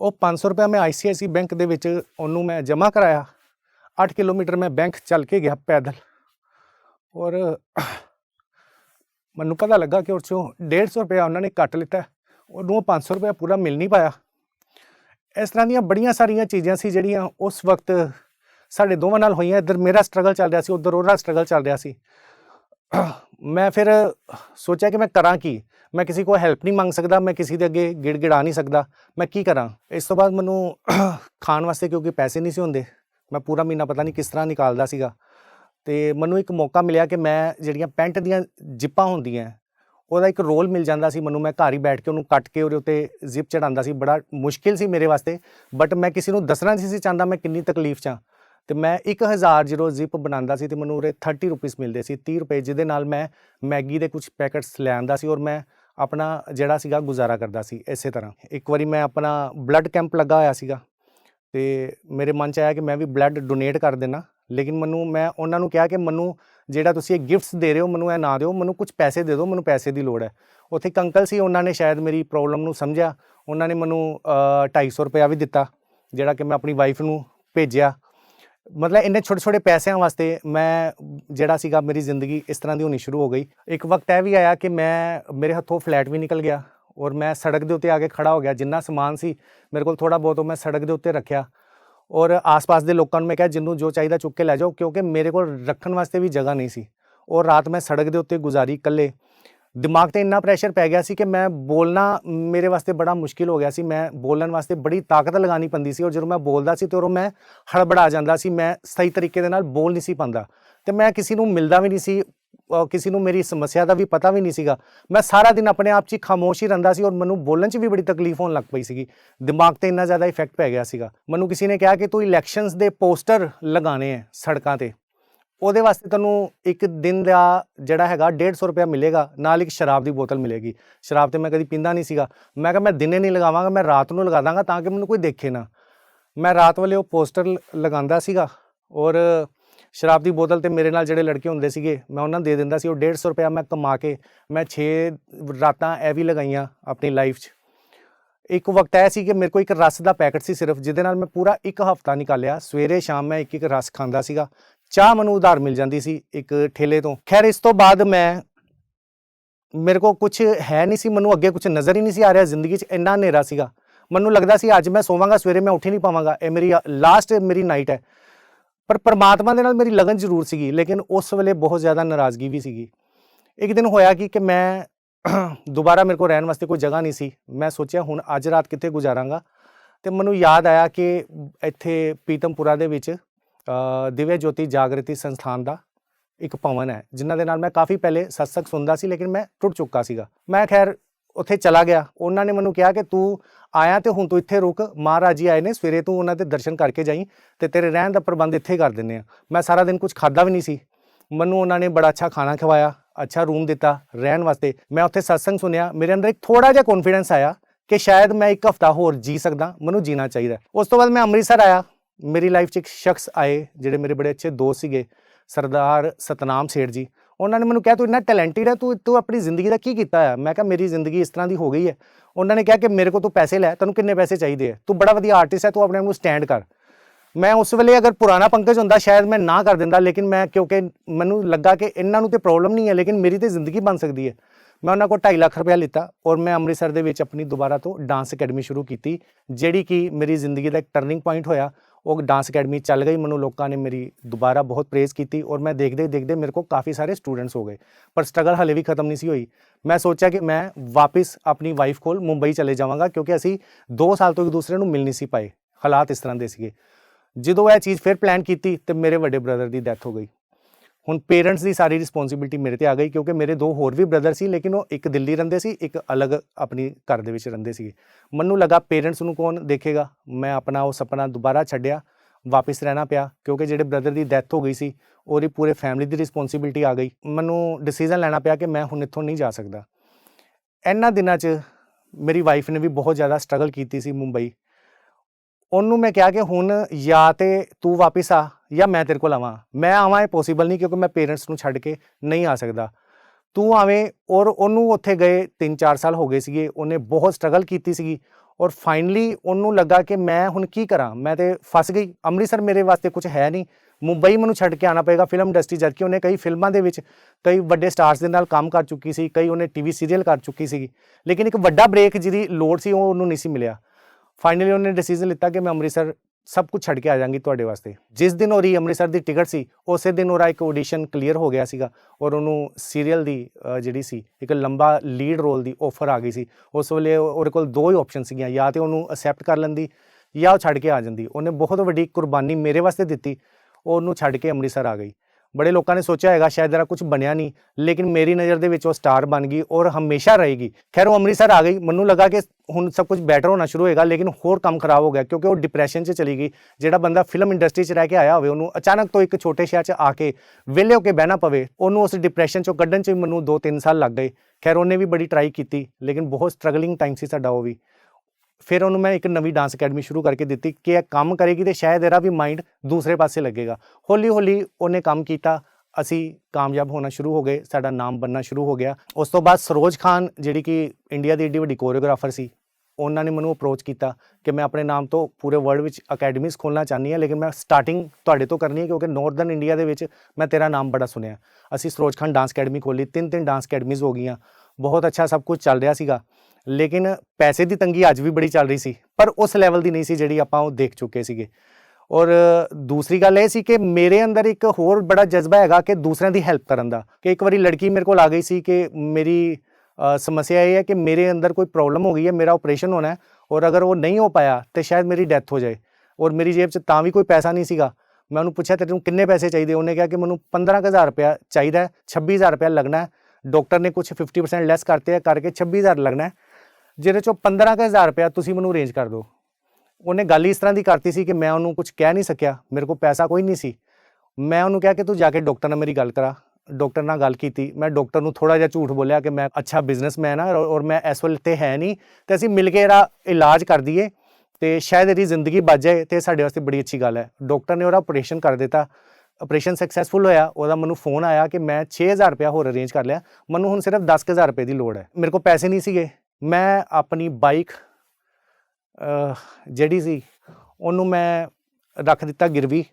ਉਹ 500 ਰੁਪਏ ਮੈਂ ICICI ਬੈਂਕ ਦੇ ਵਿੱਚ ਉਹਨੂੰ ਮੈਂ ਜਮ੍ਹਾਂ ਕਰਾਇਆ। 8 ਕਿਲੋਮੀਟਰ ਮੈਂ ਬੈਂਕ ਚੱਲ ਕੇ ਗਿਆ ਪੈਦਲ। ਔਰ ਮੈਨੂੰ ਪਤਾ ਲੱਗਾ ਕਿ ਉਹ 'ਚੋਂ 150 ਰੁਪਏ ਉਹਨਾਂ ਨੇ ਕੱਟ ਲਿੱਤਾ। ਉਹਨੂੰ ਉਹ 500 ਰੁਪਏ ਪੂਰਾ ਮਿਲ ਨਹੀਂ ਪਾਇਆ। ਇਸ ਤਰ੍ਹਾਂ ਦੀਆਂ ਬੜੀਆਂ ਸਾਰੀਆਂ ਚੀਜ਼ਾਂ ਸੀ ਜਿਹੜੀਆਂ ਉਸ ਵਕਤ ਸਾਡੇ ਦੋਵਾਂ ਨਾਲ ਹੋਈਆਂ। ਇੱਧਰ ਮੇਰਾ ਸਟਰਗਲ ਚੱਲ ਰਿਹਾ ਸੀ, ਉੱਧਰ ਉਹਦਾ ਸਟਰਗਲ ਚੱਲ ਰਿਹਾ ਸੀ। ਮੈਂ ਫਿਰ ਸੋਚਿਆ ਕਿ ਮੈਂ ਕਰਾਂ ਕੀ? ਮੈਂ ਕਿਸੇ ਕੋਲ ਹੈਲਪ ਨਹੀਂ ਮੰਗ ਸਕਦਾ, ਮੈਂ ਕਿਸੇ ਦੇ ਅੱਗੇ ਗਿੜਗਿੜਾ ਨਹੀਂ ਸਕਦਾ। ਮੈਂ ਕੀ ਕਰਾਂ? ਇਸ ਤੋਂ ਬਾਅਦ ਮੈਨੂੰ ਖਾਣ ਵਾਸਤੇ ਕਿਉਂਕਿ ਪੈਸੇ ਨਹੀਂ ਸੀ ਹੁੰਦੇ, ਮੈਂ ਪੂਰਾ ਮਹੀਨਾ ਪਤਾ ਨਹੀਂ ਕਿਸ ਤਰ੍ਹਾਂ ਨਿਕਾਲਦਾ ਸੀਗਾ। ਤੇ ਮੈਨੂੰ ਇੱਕ ਮੌਕਾ ਮਿਲਿਆ ਕਿ ਮੈਂ ਜਿਹੜੀਆਂ ਪੈਂਟ ਦੀਆਂ ਜਿੱਪਾਂ ਹੁੰਦੀਆਂ, ਉਹਦਾ ਇੱਕ ਰੋਲ ਮਿਲ ਜਾਂਦਾ ਸੀ ਮੈਨੂੰ। ਮੈਂ ਘਰ ਹੀ ਬੈਠ ਕੇ ਉਹਨੂੰ ਕੱਟ ਕੇ ਉਹਦੇ ਉੱਤੇ ਜ਼ਿਪ ਚੜਾਉਂਦਾ ਸੀ। ਬੜਾ ਮੁਸ਼ਕਿਲ ਸੀ ਮੇਰੇ ਵਾਸਤੇ ਬਟ ਮੈਂ ਕਿਸੇ ਨੂੰ ਦੱਸਣਾ ਨਹੀਂ ਸੀ ਚਾਹੁੰਦਾ ਮੈਂ ਕਿੰਨੀ ਤਕਲੀਫ 'ਚ ਹਾਂ ਤੇ ਮੈਂ 1000 ਜਦੋਂ ਜ਼ਿਪ ਬਣਾਉਂਦਾ ਸੀ ਤੇ ਮੈਨੂੰ ਉਰੇ 30 ਰੁਪੀਸ ਮਿਲਦੇ ਸੀ 30 ਰੁਪਏ ਜਿਹਦੇ ਨਾਲ ਮੈਂ ਮੈਗੀ ਦੇ ਕੁਝ ਪੈਕਟਸ ਲੈ ਆਂਦਾ ਸੀ ਔਰ ਮੈਂ ਆਪਣਾ ਜਿਹੜਾ ਸੀਗਾ ਗੁਜ਼ਾਰਾ ਕਰਦਾ ਸੀ ਇਸੇ ਤਰ੍ਹਾਂ। ਇੱਕ ਵਾਰੀ ਮੈਂ ਆਪਣਾ ਬਲੱਡ ਕੈਂਪ ਲੱਗਾ ਹੋਇਆ ਸੀਗਾ ਤੇ ਮੇਰੇ ਮਨ 'ਚ ਆਇਆ ਕਿ ਮੈਂ ਵੀ ਬਲੱਡ ਡੋਨੇਟ ਕਰ ਦੇਣਾ ਲੇਕਿਨ ਮੈਨੂੰ ਮੈਂ ਉਹਨਾਂ ਨੂੰ ਕਿਹਾ ਕਿ ਮੈਨੂੰ ਜਿਹੜਾ ਤੁਸੀਂ ਇਹ ਗਿਫਟਸ ਦੇ ਰਹੇ ਹੋ ਮੈਨੂੰ ਇਹ ਨਾ ਦਿਓ ਮੈਨੂੰ ਕੁਝ ਪੈਸੇ ਦੇ ਦਿਓ ਮੈਨੂੰ ਪੈਸੇ ਦੀ ਲੋੜ ਹੈ। ਉੱਥੇ ਇੱਕ ਅੰਕਲ ਸੀ ਉਹਨਾਂ ਨੇ ਸ਼ਾਇਦ ਮੇਰੀ ਪ੍ਰੋਬਲਮ ਨੂੰ ਸਮਝਿਆ ਉਹਨਾਂ ਨੇ ਮੈਨੂੰ ਅ, 250 ਰੁਪਇਆ ਵੀ ਦਿੱਤਾ ਜਿਹੜਾ ਕਿ ਮੈਂ ਆਪਣੀ ਵਾਈਫ ਨੂੰ ਭੇਜਿਆ ਮਤਲਬ ਇੰਨੇ ਛੋਟੇ ਛੋਟੇ ਪੈਸਿਆਂ ਵਾਸਤੇ ਮੈਂ ਜਿਹੜਾ ਸੀਗਾ ਮੇਰੀ ਜ਼ਿੰਦਗੀ ਇਸ ਤਰ੍ਹਾਂ ਦੀ ਹੋਣੀ ਸ਼ੁਰੂ ਹੋ ਗਈ। ਇੱਕ ਵਕਤ ਇਹ ਵੀ ਆਇਆ ਕਿ ਮੈਂ, ਮੇਰੇ ਹੱਥੋਂ ਫਲੈਟ ਵੀ ਨਿਕਲ ਗਿਆ ਔਰ ਮੈਂ ਸੜਕ ਦੇ ਉੱਤੇ ਆ ਕੇ ਖੜਾ ਹੋ ਗਿਆ। ਜਿੰਨਾ ਸਮਾਨ ਸੀ ਮੇਰੇ ਕੋਲ ਥੋੜਾ ਬਹੁਤ ਉਹ ਮੈਂ ਸੜਕ ਦੇ ਉੱਤੇ ਰੱਖਿਆ ਔਰ ਆਸ-ਪਾਸ ਦੇ ਲੋਕਾਂ ਨੂੰ ਮੈਂ ਕਿਹਾ ਜਿੰਨੂੰ ਜੋ ਚਾਹੀਦਾ ਚੁੱਕ ਕੇ ਲੈ ਜਾਓ ਕਿਉਂਕਿ ਮੇਰੇ ਕੋਲ ਰੱਖਣ ਵਾਸਤੇ ਵੀ ਜਗ੍ਹਾ ਨਹੀਂ ਸੀ। ਔਰ ਰਾਤ ਮੈਂ ਸੜਕ ਦੇ ਉੱਤੇ ਗੁਜ਼ਾਰੀ ਇਕੱਲੇ ਦਿਮਾਗ ਤੇ ਇੰਨਾ ਪ੍ਰੈਸ਼ਰ ਪੈ ਗਿਆ ਸੀ ਕਿ ਮੈਂ ਬੋਲਣਾ ਮੇਰੇ ਵਾਸਤੇ ਬੜਾ ਮੁਸ਼ਕਿਲ ਹੋ ਗਿਆ ਸੀ। ਮੈਂ ਬੋਲਣ ਵਾਸਤੇ ਬੜੀ ਤਾਕਤ ਲਗਾਣੀ ਪੈਂਦੀ ਸੀ ਔਰ ਜਦੋਂ ਮੈਂ ਬੋਲਦਾ ਸੀ ਤੇ ਉਦੋਂ ਮੈਂ ਹੜਬੜਾ ਜਾਂਦਾ ਸੀ। ਮੈਂ ਸਹੀ ਤਰੀਕੇ ਦੇ ਨਾਲ ਬੋਲ ਨਹੀਂ ਸੀ ਪਾਉਂਦਾ ਤੇ ਮੈਂ ਕਿਸੇ ਨੂੰ ਮਿਲਦਾ ਵੀ ਨਹੀਂ ਸੀ ਕਿਸੇ ਨੂੰ ਮੇਰੀ ਸਮੱਸਿਆ ਦਾ ਵੀ ਪਤਾ ਵੀ ਨਹੀਂ ਸੀਗਾ। ਮੈਂ ਸਾਰਾ ਦਿਨ ਆਪਣੇ ਆਪ 'ਚ ਹੀ ਖਾਮੋਸ਼ ਹੀ ਰਹਿੰਦਾ ਸੀ ਔਰ ਮੈਨੂੰ ਬੋਲਣ 'ਚ ਵੀ ਬੜੀ ਤਕਲੀਫ ਹੋਣ ਲੱਗ ਪਈ ਸੀਗੀ। ਦਿਮਾਗ ਤੇ ਇੰਨਾ ਜ਼ਿਆਦਾ ਇਫੈਕਟ ਪੈ ਗਿਆ ਸੀਗਾ। ਮੈਨੂੰ ਕਿਸੇ ਨੇ ਕਿਹਾ ਕਿ ਤੂੰ ਇਲੈਕਸ਼ਨਸ ਦੇ ਪੋਸਟਰ ਲਗਾਣੇ ਆ ਸੜਕਾਂ ਤੇ। ਉਹਦੇ ਵਾਸਤੇ ਤੁਹਾਨੂੰ ਇੱਕ ਦਿਨ ਦਾ ਜਿਹੜਾ ਹੈਗਾ 150 ਰੁਪਇਆ ਮਿਲੇਗਾ, ਨਾਲ ਇੱਕ ਸ਼ਰਾਬ ਦੀ ਬੋਤਲ ਮਿਲੇਗੀ। ਸ਼ਰਾਬ ਤੇ ਮੈਂ ਕਦੀ ਪੀਂਦਾ ਨਹੀਂ ਸੀਗਾ। ਮੈਂ ਕਿਹਾ ਮੈਂ ਦਿਨੇ ਨਹੀਂ ਲਗਾਵਾਂਗਾ, ਮੈਂ ਰਾਤ ਨੂੰ ਲਗਾ ਦਾਂਗਾ ਤਾਂ ਕਿ ਮੈਨੂੰ ਕੋਈ ਦੇਖੇ ਨਾ। ਮੈਂ ਰਾਤ ਵੇਲੇ ਉਹ ਪੋਸਟਰ ਲ- ਲਗਾਉਂਦਾ ਸੀਗਾ ਔਰ ਸ਼ਰਾਬ ਦੀ ਬੋਤਲ ਤੇ ਮੇਰੇ ਨਾਲ ਜਿਹੜੇ ਲੜਕੇ ਹੁੰਦੇ ਸੀਗੇ, ਮੈਂ ਉਹਨਾਂ ਨੂੰ ਦੇ ਦਿੰਦਾ ਸੀ। ਉਹ 150 ਰੁਪਇਆ ਮੈਂ ਕਮਾ ਕੇ ਮੈਂ 6 ਰਾਤਾਂ ਇਹ ਵੀ ਲਗਾਈਆਂ ਆਪਣੀ ਲਾਈਫ 'ਚ। ਇੱਕ ਵਕਤ ਐ ਸੀ ਕਿ ਮੇਰੇ ਕੋਲ ਇੱਕ ਰਸ ਦਾ ਪੈਕਟ ਸੀ ਸਿਰਫ, ਜਿਹਦੇ ਨਾਲ ਮੈਂ ਪੂਰਾ ਇੱਕ ਹਫਤਾ ਨਿਕਾਲਿਆ। ਸਵੇਰੇ ਸ਼ਾਮ ਮੈਂ ਇੱਕ ਇੱਕ ਰਸ ਖਾਂਦਾ ਸੀਗਾ। ਚਾਹ ਮੈਨੂੰ ਉਧਾਰ ਮਿਲ ਜਾਂਦੀ ਸੀ ਇੱਕ ਠੇਲੇ ਤੋਂ। ਖੈਰ, ਇਸ ਤੋਂ ਬਾਅਦ ਮੈਂ ਮੇਰੇ ਕੋ ਕੁਝ ਹੈ ਨਹੀਂ ਸੀ, ਮੈਨੂੰ ਅੱਗੇ ਕੁਝ ਨਜ਼ਰ ਹੀ ਨਹੀਂ ਸੀ ਆ ਰਿਹਾ, ਜ਼ਿੰਦਗੀ 'ਚ ਇੰਨਾ ਹਨੇਰਾ ਸੀਗਾ। ਮੈਨੂੰ ਲੱਗਦਾ ਸੀ ਅੱਜ ਮੈਂ ਸੋਵਾਂਗਾ, ਸਵੇਰੇ ਮੈਂ ਉੱਠ ਹੀ ਨਹੀਂ ਪਾਵਾਂਗਾ। ਇਹ ਮੇਰੀ ਲਾਸਟ ਮੇਰੀ ਨਾਈਟ ਹੈ। ਪਰ ਪਰਮਾਤਮਾ ਦੇ ਨਾਲ ਮੇਰੀ ਲਗਨ ਜ਼ਰੂਰ ਸੀਗੀ, ਲੇਕਿਨ ਉਸ ਵੇਲੇ ਬਹੁਤ ਜ਼ਿਆਦਾ ਨਾਰਾਜ਼ਗੀ ਵੀ ਸੀਗੀ। ਇੱਕ ਦਿਨ ਹੋਇਆ ਕੀ ਕਿ ਮੈਂ ਦੁਬਾਰਾ ਮੇਰੇ ਕੋਲ ਰਹਿਣ ਵਾਸਤੇ ਕੋਈ ਜਗ੍ਹਾ ਨਹੀਂ ਸੀ। ਮੈਂ ਸੋਚਿਆ, ਹੁਣ ਅੱਜ ਰਾਤ ਕਿੱਥੇ ਗੁਜ਼ਾਰਾਂਗਾ? ਤੇ ਮੈਨੂੰ ਯਾਦ ਆਇਆ ਕਿ ਇੱਥੇ ਪੀਤਮਪੁਰਾ ਦੇ ਵਿੱਚ ਦਿਵਯ ਜੋਤੀ ਜਾਗਰਤੀ ਸੰਸਥਾਨ ਦਾ ਇੱਕ ਭਵਨ ਹੈ, ਜਿਨ੍ਹਾਂ ਦੇ ਨਾਲ ਮੈਂ ਕਾਫੀ ਪਹਿਲੇ ਸਤਸੰਗ ਸੁਣਦਾ ਸੀ, ਲੇਕਿਨ ਮੈਂ ਟੁੱਟ ਚੁੱਕਾ ਸੀਗਾ। ਮੈਂ ਖੈਰ ਉੱਥੇ ਚਲਾ ਗਿਆ। ਉਹਨਾਂ ਨੇ ਮੈਨੂੰ ਕਿਹਾ ਕਿ ਤੂੰ ਆਇਆ ਤੇ ਹੁਣ ਤੂੰ ਇੱਥੇ ਰੁਕ। ਮਹਾਰਾਜ ਜੀ ਆਏ ਨੇ, ਸਵੇਰੇ ਤੂੰ ਉਹਨਾਂ ਦੇ ਦਰਸ਼ਨ ਕਰਕੇ ਜਾਈ ਤੇ ਤੇਰੇ ਰਹਿਣ ਦਾ ਪ੍ਰਬੰਧ ਇੱਥੇ ਕਰ ਦਿੰਨੇ ਆ ਮੈਂ ਸਾਰਾ ਦਿਨ ਕੁਝ ਖਾਦਾ ਵੀ ਨਹੀਂ ਸੀ। ਮੈਨੂੰ ਉਹਨਾਂ ਨੇ ਬੜਾ ਅੱਛਾ ਖਾਣਾ ਖਵਾਇਆ, ਅੱਛਾ ਰੂਮ ਦਿੱਤਾ ਰਹਿਣ ਵਾਸਤੇ। ਮੈਂ ਉੱਥੇ ਸਤਸੰਗ ਸੁਣਿਆ। ਮੇਰੇ ਅੰਦਰ ਇੱਕ ਥੋੜਾ ਜਿਹਾ ਕੌਨਫੀਡੈਂਸ ਆਇਆ ਕਿ ਸ਼ਾਇਦ ਮੈਂ ਇੱਕ ਹਫਤਾ ਹੋਰ ਜੀ ਸਕਦਾ, ਮੈਨੂੰ ਜੀਣਾ ਚਾਹੀਦਾ। ਉਸ ਤੋਂ ਬਾਅਦ ਮੈਂ ਅੰਮ੍ਰਿਤਸਰ ਆਇਆ। ਮੇਰੀ ਲਾਈਫ 'ਚ ਇੱਕ ਸ਼ਖਸ ਆਏ ਜਿਹੜੇ ਮੇਰੇ ਬੜੇ ਅੱਛੇ ਦੋਸਤ ਸੀਗੇ, ਸਰਦਾਰ ਸਤਨਾਮ ਸੇਠ ਜੀ। ਉਹਨਾਂ ਨੇ ਮੈਨੂੰ ਕਿਹਾ, ਤੂੰ ਇੰਨਾ ਟੈਲੈਂਟਡ ਹੈ ਤੂੰ ਤੂੰ ਆਪਣੀ ਜ਼ਿੰਦਗੀ ਦਾ ਕੀ ਕੀਤਾ ਹੈ ਮੈਂ ਕਿਹਾ, ਮੇਰੀ ਜ਼ਿੰਦਗੀ ਇਸ ਤਰ੍ਹਾਂ ਦੀ ਹੋ ਗਈ ਹੈ। ਉਹਨਾਂ ਨੇ ਕਿਹਾ ਕਿ, ਮੇਰੇ ਕੋਲ ਤੂੰ ਪੈਸੇ ਲੈ, ਤੈਨੂੰ ਕਿੰਨੇ ਪੈਸੇ ਚਾਹੀਦੇ ਆ? ਤੂੰ ਬੜਾ ਵਧੀਆ ਆਰਟਿਸਟ ਹੈ, ਤੂੰ ਆਪਣੇ ਆਪ ਨੂੰ ਸਟੈਂਡ ਕਰ। ਮੈਂ ਉਸ ਵੇਲੇ ਅਗਰ ਪੁਰਾਣਾ ਪੰਕਜ ਹੁੰਦਾ, ਸ਼ਾਇਦ ਮੈਂ ਨਾ ਕਰ ਦਿੰਦਾ, ਲੇਕਿਨ ਮੈਂ, ਕਿਉਂਕਿ ਮੈਨੂੰ ਲੱਗਾ ਕਿ ਇਹਨਾਂ ਨੂੰ ਤੇ ਪ੍ਰੋਬਲਮ ਨਹੀਂ ਹੈ, ਲੇਕਿਨ ਮੇਰੀ ਤੇ ਜ਼ਿੰਦਗੀ ਬਣ ਸਕਦੀ ਹੈ। ਮੈਂ ਉਹਨਾਂ ਕੋਲ 2.5 ਲੱਖ ਰੁਪਇਆ ਲਿੱਤਾ ਔਰ ਮੈਂ ਅੰਮ੍ਰਿਤਸਰ ਦੇ ਵਿੱਚ ਆਪਣੀ ਦੁਬਾਰਾ ਤੋਂ ਡਾਂਸ ਅਕੈਡਮੀ ਸ਼ੁਰੂ ਕੀਤੀ, ਜਿਹੜੀ ਕਿ ਮੇਰੀ ਜ਼ਿੰਦਗੀ ਦਾ ਇੱਕ ਟਰਨਿੰਗ ਪੁਆਇੰਟ ਹੋਇਆ। ਉਹ ਡਾਂਸ ਅਕੈਡਮੀ ਚੱਲ ਗਈ, ਮੈਨੂੰ ਲੋਕਾਂ ਨੇ ਮੇਰੀ ਦੁਬਾਰਾ ਬਹੁਤ ਪ੍ਰੇਜ਼ ਕੀਤੀ ਔਰ ਮੈਂ ਦੇਖਦੇ ਦੇਖਦੇ ਮੇਰੇ ਕੋਲ ਕਾਫੀ ਸਾਰੇ ਸਟੂਡੈਂਟਸ ਹੋ ਗਏ। ਪਰ ਸਟਰਗਲ ਹਲੇ ਵੀ ਖਤਮ ਨਹੀਂ ਸੀ ਹੋਈ। ਮੈਂ ਸੋਚਿਆ ਕਿ ਮੈਂ ਵਾਪਸ ਆਪਣੀ ਵਾਈਫ ਕੋਲ ਮੁੰਬਈ ਚਲੇ ਜਾਵਾਂਗਾ ਕਿਉਂਕਿ ਅਸੀਂ 2 ਸਾਲ ਤੋਂ ਇੱਕ ਦੂਸਰੇ ਨੂੰ ਮਿਲ ਨਹੀਂ ਸੀ ਪਾਏ। ਹਾਲਾਤ ਇਸ ਤਰ੍ਹਾਂ ਦੇ ਸੀਗੇ। ਜਦੋਂ ਇਹ ਚੀਜ਼ ਫਿਰ ਪਲਾਨ ਕੀਤੀ ਤੇ ਮੇਰੇ ਵੱਡੇ ਬ੍ਰਦਰ ਦੀ ਡੈਥ ਹੋ ਗਈ। ਹੁਣ ਪੇਰੈਂਟਸ ਦੀ ਸਾਰੀ ਰਿਸਪੌਂਸਿਬਿਲਟੀ ਮੇਰੇ ਤੇ ਆ ਗਈ ਕਿਉਂਕਿ ਮੇਰੇ ਦੋ ਹੋਰ ਵੀ ਬ੍ਰਦਰ ਸੀ, ਲੇਕਿਨ ਉਹ ਇੱਕ ਦਿੱਲੀ ਰਹਿੰਦੇ ਸੀ, ਇੱਕ ਅਲੱਗ ਆਪਣੀ ਘਰ ਦੇ ਵਿੱਚ ਰਹਿੰਦੇ ਸੀਗੇ। ਮੈਨੂੰ ਲੱਗਾ ਪੇਰੈਂਟਸ ਨੂੰ ਕੌਣ ਦੇਖੇਗਾ? ਮੈਂ ਆਪਣਾ ਉਹ ਸੁਪਨਾ ਦੁਬਾਰਾ ਛੱਡਿਆ, ਵਾਪਸ ਰਹਿਣਾ ਪਿਆ, ਕਿਉਂਕਿ ਜਿਹੜੇ ਬ੍ਰਦਰ ਦੀ ਡੈਥ ਹੋ ਗਈ ਸੀ, ਉਹਦੀ ਪੂਰੇ ਫੈਮਿਲੀ ਦੀ ਰਿਸਪੌਂਸਿਬਿਲਟੀ ਆ ਗਈ। ਮੈਨੂੰ ਡਿਸੀਜਨ ਲੈਣਾ ਪਿਆ ਕਿ ਮੈਂ ਹੁਣ ਇੱਥੋਂ ਨਹੀਂ ਜਾ ਸਕਦਾ। ਇਹਨਾਂ ਦਿਨਾਂ 'ਚ ਮੇਰੀ ਵਾਈਫ ਨੇ ਵੀ ਬਹੁਤ ਜ਼ਿਆਦਾ ਸਟਰਗਲ ਕੀਤੀ ਸੀ ਮੁੰਬਈ। ਉਹਨੂੰ ਮੈਂ ਕਿਹਾ ਕਿ ਹੁਣ ਜਾਂ ਤੇ ਤੂੰ ਵਾਪਸ ਆ ਜਾਂ ਮੈਂ ਤੇਰੇ ਕੋਲ ਆਵਾਂ। ਮੈਂ ਆਵਾਂ ਇਹ ਪੋਸੀਬਲ ਨਹੀਂ ਕਿਉਂਕਿ ਮੈਂ ਪੇਰੈਂਟਸ ਨੂੰ ਛੱਡ ਕੇ ਨਹੀਂ ਆ ਸਕਦਾ। ਤੂੰ ਆਵੇਂ ਔਰ ਉਹਨੂੰ ਉੱਥੇ ਗਏ 3-4 ਸਾਲ ਹੋ ਗਏ ਸੀਗੇ, ਉਹਨੇ ਬਹੁਤ ਸਟਰਗਲ ਕੀਤੀ ਸੀਗੀ ਔਰ ਫਾਈਨਲੀ ਉਹਨੂੰ ਲੱਗਾ ਕਿ ਮੈਂ ਹੁਣ ਕੀ ਕਰਾਂ? ਮੈਂ ਤੇ ਫਸ ਗਈ। ਅੰਮ੍ਰਿਤਸਰ ਮੇਰੇ ਵਾਸਤੇ ਕੁਝ ਹੈ ਨਹੀਂ। ਮੁੰਬਈ ਮੈਨੂੰ ਛੱਡ ਕੇ ਆਣਾ ਪਏਗਾ ਫਿਲਮ ਇੰਡਸਟਰੀ ਜਦ ਕਿ ਉਹਨੇ ਕਈ ਫਿਲਮਾਂ ਦੇ ਵਿੱਚ ਕਈ ਵੱਡੇ ਸਟਾਰਸ ਦੇ ਨਾਲ ਕੰਮ ਕਰ ਚੁੱਕੀ ਸੀ, ਕਈ ਉਹਨੇ ਟੀਵੀ ਸੀਰੀਅਲ ਕਰ ਚੁੱਕੀ ਸੀਗੀ। ਲੇਕਿਨ ਇੱਕ ਵੱਡਾ ਬ੍ਰੇਕ ਜਿਹਦੀ ਲੋੜ ਸੀ, ਉਹ ਉਹਨੂੰ ਨਹੀਂ ਸੀ ਮਿਲਿਆ। ਫਾਈਨਲੀ ਉਹਨੇ ਡਿਸੀਜਨ ਲਿੱਤਾ ਕਿ ਮੈਂ ਅੰਮ੍ਰਿਤਸਰ ਸਭ ਕੁਝ ਛੱਡ ਕੇ ਆ ਜਾਾਂਗੀ ਤੁਹਾਡੇ ਵਾਸਤੇ। ਜਿਸ ਦਿਨ ਉਹਦੀ ਅੰਮ੍ਰਿਤਸਰ ਦੀ ਟਿਕਟ ਸੀ, ਉਸੇ ਦਿਨ ਉਹਦਾ ਇੱਕ ਆਡੀਸ਼ਨ ਕਲੀਅਰ ਹੋ ਗਿਆ ਸੀਗਾ ਔਰ ਉਹਨੂੰ ਸੀਰੀਅਲ ਦੀ ਜਿਹੜੀ ਸੀ, ਇੱਕ ਲੰਬਾ ਲੀਡ ਰੋਲ ਦੀ ਆਫਰ ਆ ਗਈ ਸੀ। ਉਸ ਵੇਲੇ ਉਹਦੇ ਕੋਲ ਦੋ ਹੀ ਆਪਸ਼ਨ ਸੀਗੀਆਂ, ਜਾਂ ਤੇ ਉਹਨੂੰ ਅਕਸੈਪਟ ਕਰ ਲੈਂਦੀ ਜਾਂ ਉਹ ਛੱਡ ਕੇ ਆ ਜਾਂਦੀ। ਉਹਨੇ ਬਹੁਤ ਵੱਡੀ ਕੁਰਬਾਨੀ ਮੇਰੇ ਵਾਸਤੇ ਦਿੱਤੀ ਉਹਨੂੰ ਛੱਡ ਕੇ ਅੰਮ੍ਰਿਤਸਰ ਆ ਗਈ। ਬੜੇ ਲੋਕਾਂ ਨੇ ਸੋਚਿਆ ਹੈਗਾ ਸ਼ਾਇਦ ਇਹਦਾ ਕੁਝ ਬਣਿਆ ਨਹੀਂ। ਲੇਕਿਨ ਮੇਰੀ ਨਜ਼ਰ ਦੇ ਵਿੱਚ ਉਹ ਸਟਾਰ ਬਣ ਗਈ ਔਰ ਹਮੇਸ਼ਾ ਰਹੇਗੀ। ਖੈਰ, ਉਹ ਅੰਮ੍ਰਿਤਸਰ ਆ ਗਈ। ਮੈਨੂੰ ਲੱਗਾ ਕਿ ਹੁਣ ਸਭ ਕੁਝ ਬੈਟਰ ਹੋਣਾ ਸ਼ੁਰੂ ਹੋਏਗਾ, ਲੇਕਿਨ ਹੋਰ ਕੰਮ ਖਰਾਬ ਹੋ ਗਿਆ ਕਿਉਂਕਿ ਉਹ ਡਿਪਰੈਸ਼ਨ 'ਚ ਚਲੀ ਗਈ। ਜਿਹੜਾ ਬੰਦਾ ਫਿਲਮ ਇੰਡਸਟਰੀ 'ਚ ਰਹਿ ਕੇ ਆਇਆ ਹੋਵੇ, ਉਹਨੂੰ ਅਚਾਨਕ ਤੋਂ ਇੱਕ ਛੋਟੇ ਸ਼ਹਿਰ 'ਚ ਆ ਕੇ ਵਿਹਲੇ ਹੋ ਕੇ ਬਹਿਣਾ ਪਵੇ, ਉਹਨੂੰ ਉਸ ਡਿਪਰੈਸ਼ਨ 'ਚੋਂ ਕੱਢਣ 'ਚ ਵੀ ਮੈਨੂੰ 2-3 ਸਾਲ ਲੱਗ ਗਏ। ਖੈਰ, ਉਹਨੇ ਵੀ ਬੜੀ ਟਰਾਈ ਕੀਤੀ, ਲੇਕਿਨ ਬਹੁਤ ਸਟਰਗਲਿੰਗ ਟਾਈਮ ਸੀ ਸਾਡਾ ਉਹ ਵੀ। ਫਿਰ ਉਹਨੂੰ ਮੈਂ ਇੱਕ ਨਵੀਂ ਡਾਂਸ ਅਕੈਡਮੀ ਸ਼ੁਰੂ ਕਰਕੇ ਦਿੱਤੀ ਕਿ ਇਹ ਕੰਮ ਕਰੇਗੀ ਤੇ ਸ਼ਾਇਦ ਇਹਦਾ ਵੀ ਮਾਈਂਡ ਦੂਸਰੇ ਪਾਸੇ ਲੱਗੇਗਾ। ਹੌਲੀ ਹੌਲੀ ਉਹਨੇ ਕੰਮ ਕੀਤਾ, ਅਸੀਂ ਕਾਮਯਾਬ ਹੋਣਾ ਸ਼ੁਰੂ ਹੋ ਗਏ, ਸਾਡਾ ਨਾਮ ਬੰਨਣਾ ਸ਼ੁਰੂ ਹੋ ਗਿਆ। ਉਸ ਤੋਂ ਬਾਅਦ ਸਰੋਜ ਖਾਨ, ਜਿਹੜੀ ਕਿ ਇੰਡੀਆ ਦੀ ਏਡੀ ਵੱਡੀ ਕੋਰੀਓਗ੍ਰਾਫਰ ਸੀ, ਉਹਨਾਂ ਨੇ ਮੈਨੂੰ ਅਪਰੋਚ ਕੀਤਾ ਕਿ ਮੈਂ ਆਪਣੇ ਨਾਮ ਤੋਂ ਪੂਰੇ ਵਰਲਡ ਵਿੱਚ ਅਕੈਡਮੀਜ਼ ਖੋਲਣਾ ਚਾਹੁੰਦੀ ਹਾਂ, ਲੇਕਿਨ ਮੈਂ ਸਟਾਰਟਿੰਗ ਤੁਹਾਡੇ ਤੋਂ ਕਰਨੀ ਹੈ ਕਿਉਂਕਿ ਨਾਰਥਰਨ ਇੰਡੀਆ ਦੇ ਵਿੱਚ ਮੈਂ ਤੇਰਾ ਨਾਮ ਬੜਾ ਸੁਣਿਆ। ਅਸੀਂ ਸਰੋਜ ਖਾਨ ਡਾਂਸ ਅਕੈਡਮੀ ਖੋਲੀ ਤਿੰਨ ਤਿੰਨ ਡਾਂਸ ਅਕੈਡਮੀਜ਼ ਹੋ ਗਈਆਂ। ਬਹੁਤ ਅੱਛਾ ਸਭ ਕੁਝ ਚੱਲ ਰਿਹਾ ਸੀਗਾ। ਲੇਕਿਨ ਪੈਸੇ ਦੀ ਤੰਗੀ ਅੱਜ ਵੀ ਬੜੀ ਚੱਲ ਰਹੀ ਸੀ, ਪਰ ਉਸ ਲੈਵਲ ਦੀ ਨਹੀਂ ਸੀ ਜਿਹੜੀ ਆਪਾਂ ਉਹ ਦੇਖ ਚੁੱਕੇ ਸੀਗੇ। ਔਰ ਦੂਸਰੀ ਗੱਲ ਇਹ ਸੀ ਕਿ ਮੇਰੇ ਅੰਦਰ ਇੱਕ ਹੋਰ ਬੜਾ ਜਜ਼ਬਾ ਹੈਗਾ ਕਿ ਦੂਸਰਿਆਂ ਦੀ ਹੈਲਪ ਕਰਨ ਦਾ। ਕਿ ਇੱਕ ਵਾਰੀ ਲੜਕੀ ਮੇਰੇ ਕੋਲ ਆ ਗਈ ਸੀ ਕਿ ਮੇਰੀ ਸਮੱਸਿਆ ਇਹ ਹੈ ਕਿ ਮੇਰੇ ਅੰਦਰ ਕੋਈ ਪ੍ਰੋਬਲਮ ਹੋ ਗਈ ਹੈ, ਮੇਰਾ ਆਪਰੇਸ਼ਨ ਹੋਣਾ ਹੈ ਔਰ ਅਗਰ ਉਹ ਨਹੀਂ ਹੋ ਪਾਇਆ ਤੇ ਸ਼ਾਇਦ ਮੇਰੀ ਡੈਥ ਹੋ ਜਾਏ ਔਰ ਮੇਰੀ ਜੇਬ 'ਚ ਤਾਂ ਵੀ ਕੋਈ ਪੈਸਾ ਨਹੀਂ ਸੀਗਾ। ਮੈਂ ਉਹਨੂੰ ਪੁੱਛਿਆ, ਤੈਨੂੰ ਕਿੰਨੇ ਪੈਸੇ ਚਾਹੀਦੇ? ਉਹਨੇ ਕਿਹਾ ਕਿ ਮੈਨੂੰ 15000 ਰੁਪਇਆ ਚਾਹੀਦਾ ਹੈ 26000 ਰੁਪਇਆ ਲੱਗਣਾ ਹੈ। ਡਾਕਟਰ ਨੇ ਕੁਝ 50% ਲੈਸ ਕਰਤੇ ਹੈ ਕਰਕੇ 26000 ਲੱਗਣਾ ਜਿਹਦੇ ਚੋਂ 15000 ਰੁਪਇਆ ਤੁਸੀਂ ਮੈਨੂੰ ਅਰੇਂਜ ਕਰ ਦਿਓ। ਉਹਨੇ ਗੱਲ ਇਸ ਤਰ੍ਹਾਂ ਦੀ ਕਰਤੀ ਸੀ ਕਿ ਮੈਂ ਉਹਨੂੰ ਕੁਝ ਕਹਿ ਨਹੀਂ ਸਕਿਆ, ਮੇਰੇ ਕੋਲ ਪੈਸਾ ਕੋਈ ਨਹੀਂ ਸੀ। ਮੈਂ ਉਹਨੂੰ ਕਿਹਾ ਕਿ ਤੂੰ ਜਾ ਕੇ ਡਾਕਟਰ ਨਾਲ ਮੇਰੀ ਗੱਲ ਕਰਾ। ਡਾਕਟਰ ਨਾਲ ਗੱਲ ਕੀਤੀ, ਮੈਂ ਡਾਕਟਰ ਨੂੰ ਥੋੜਾ ਜਿਹਾ ਝੂਠ ਬੋਲਿਆ ਕਿ ਮੈਂ ਅੱਛਾ ਬਿਜ਼ਨਸਮੈਨ ਆ ਔਰ ਔਰ ਮੈਂ ਇਸ ਵੇਲੇ ਤੇ ਹੈ ਨਹੀਂ ਤੇ ਅਸੀਂ ਮਿਲ ਕੇ ਇਹਦਾ ਇਲਾਜ ਕਰ ਦਈਏ ਤੇ ਸ਼ਾਇਦ ਇਹਦੀ ਜ਼ਿੰਦਗੀ ਬਚ ਜਾਏ ਤੇ ਸਾਡੇ ਵਾਸਤੇ ਬੜੀ ਅੱਛੀ ਗੱਲ ਹੈ। ਡਾਕਟਰ ਨੇ ਉਹਦਾ ਆਪਰੇਸ਼ਨ ਕਰ ਦਿੱਤਾ। ਆਪਰੇਸ਼ਨ ਸਕਸੈਸਫੁਲ ਹੋਇਆ, ਉਹਦਾ ਮੈਨੂੰ ਫੋਨ ਆਇਆ ਕਿ ਮੈਂ 6000 ਰੁਪਇਆ ਹੋਰ ਅਰੇਂਜ ਕਰ ਲਿਆ। ਮੈਨੂੰ ਹੁਣ ਸਿਰਫ 10000 ਰੁਪਏ ਦੀ ਲੋੜ ਹੈ। ਮੇਰੇ ਕੋਲ ਪੈਸੇ ਨਹੀਂ ਸੀਗੇ। ਮੈਂ ਆਪਣੀ ਬਾਈਕ ਜਿਹੜੀ ਸੀ, ਉਹਨੂੰ ਮੈਂ ਰੱਖ ਦਿੱਤਾ ਗਿਰਵੀ।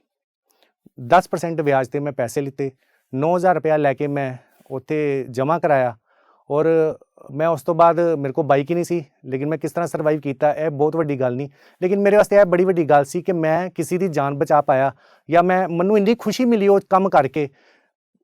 10% ਵਿਆਜ ਤੇ ਮੈਂ ਪੈਸੇ ਲਿੱਤੇ। 9000 ਰੁਪਇਆ ਲੈ ਕੇ ਮੈਂ ਉੱਥੇ ਜਮ੍ਹਾਂ ਕਰਾਇਆ। ਔਰ ਮੈਂ ਉਸ ਤੋਂ ਬਾਅਦ ਮੇਰੇ ਕੋਲ ਬਾਈਕ ਹੀ ਨਹੀਂ ਸੀ, ਲੇਕਿਨ ਮੈਂ ਕਿਸ ਤਰ੍ਹਾਂ ਸਰਵਾਈਵ ਕੀਤਾ, ਇਹ ਬਹੁਤ ਵੱਡੀ ਗੱਲ ਨਹੀਂ। ਲੇਕਿਨ ਮੇਰੇ ਵਾਸਤੇ ਇਹ ਬੜੀ ਵੱਡੀ ਗੱਲ ਸੀ ਕਿ ਮੈਂ ਕਿਸੇ ਦੀ ਜਾਨ ਬਚਾ ਪਾਇਆ ਜਾਂ ਮੈਂ, ਮੈਨੂੰ ਇੰਨੀ ਖੁਸ਼ੀ ਮਿਲੀ ਉਹ ਕੰਮ ਕਰਕੇ।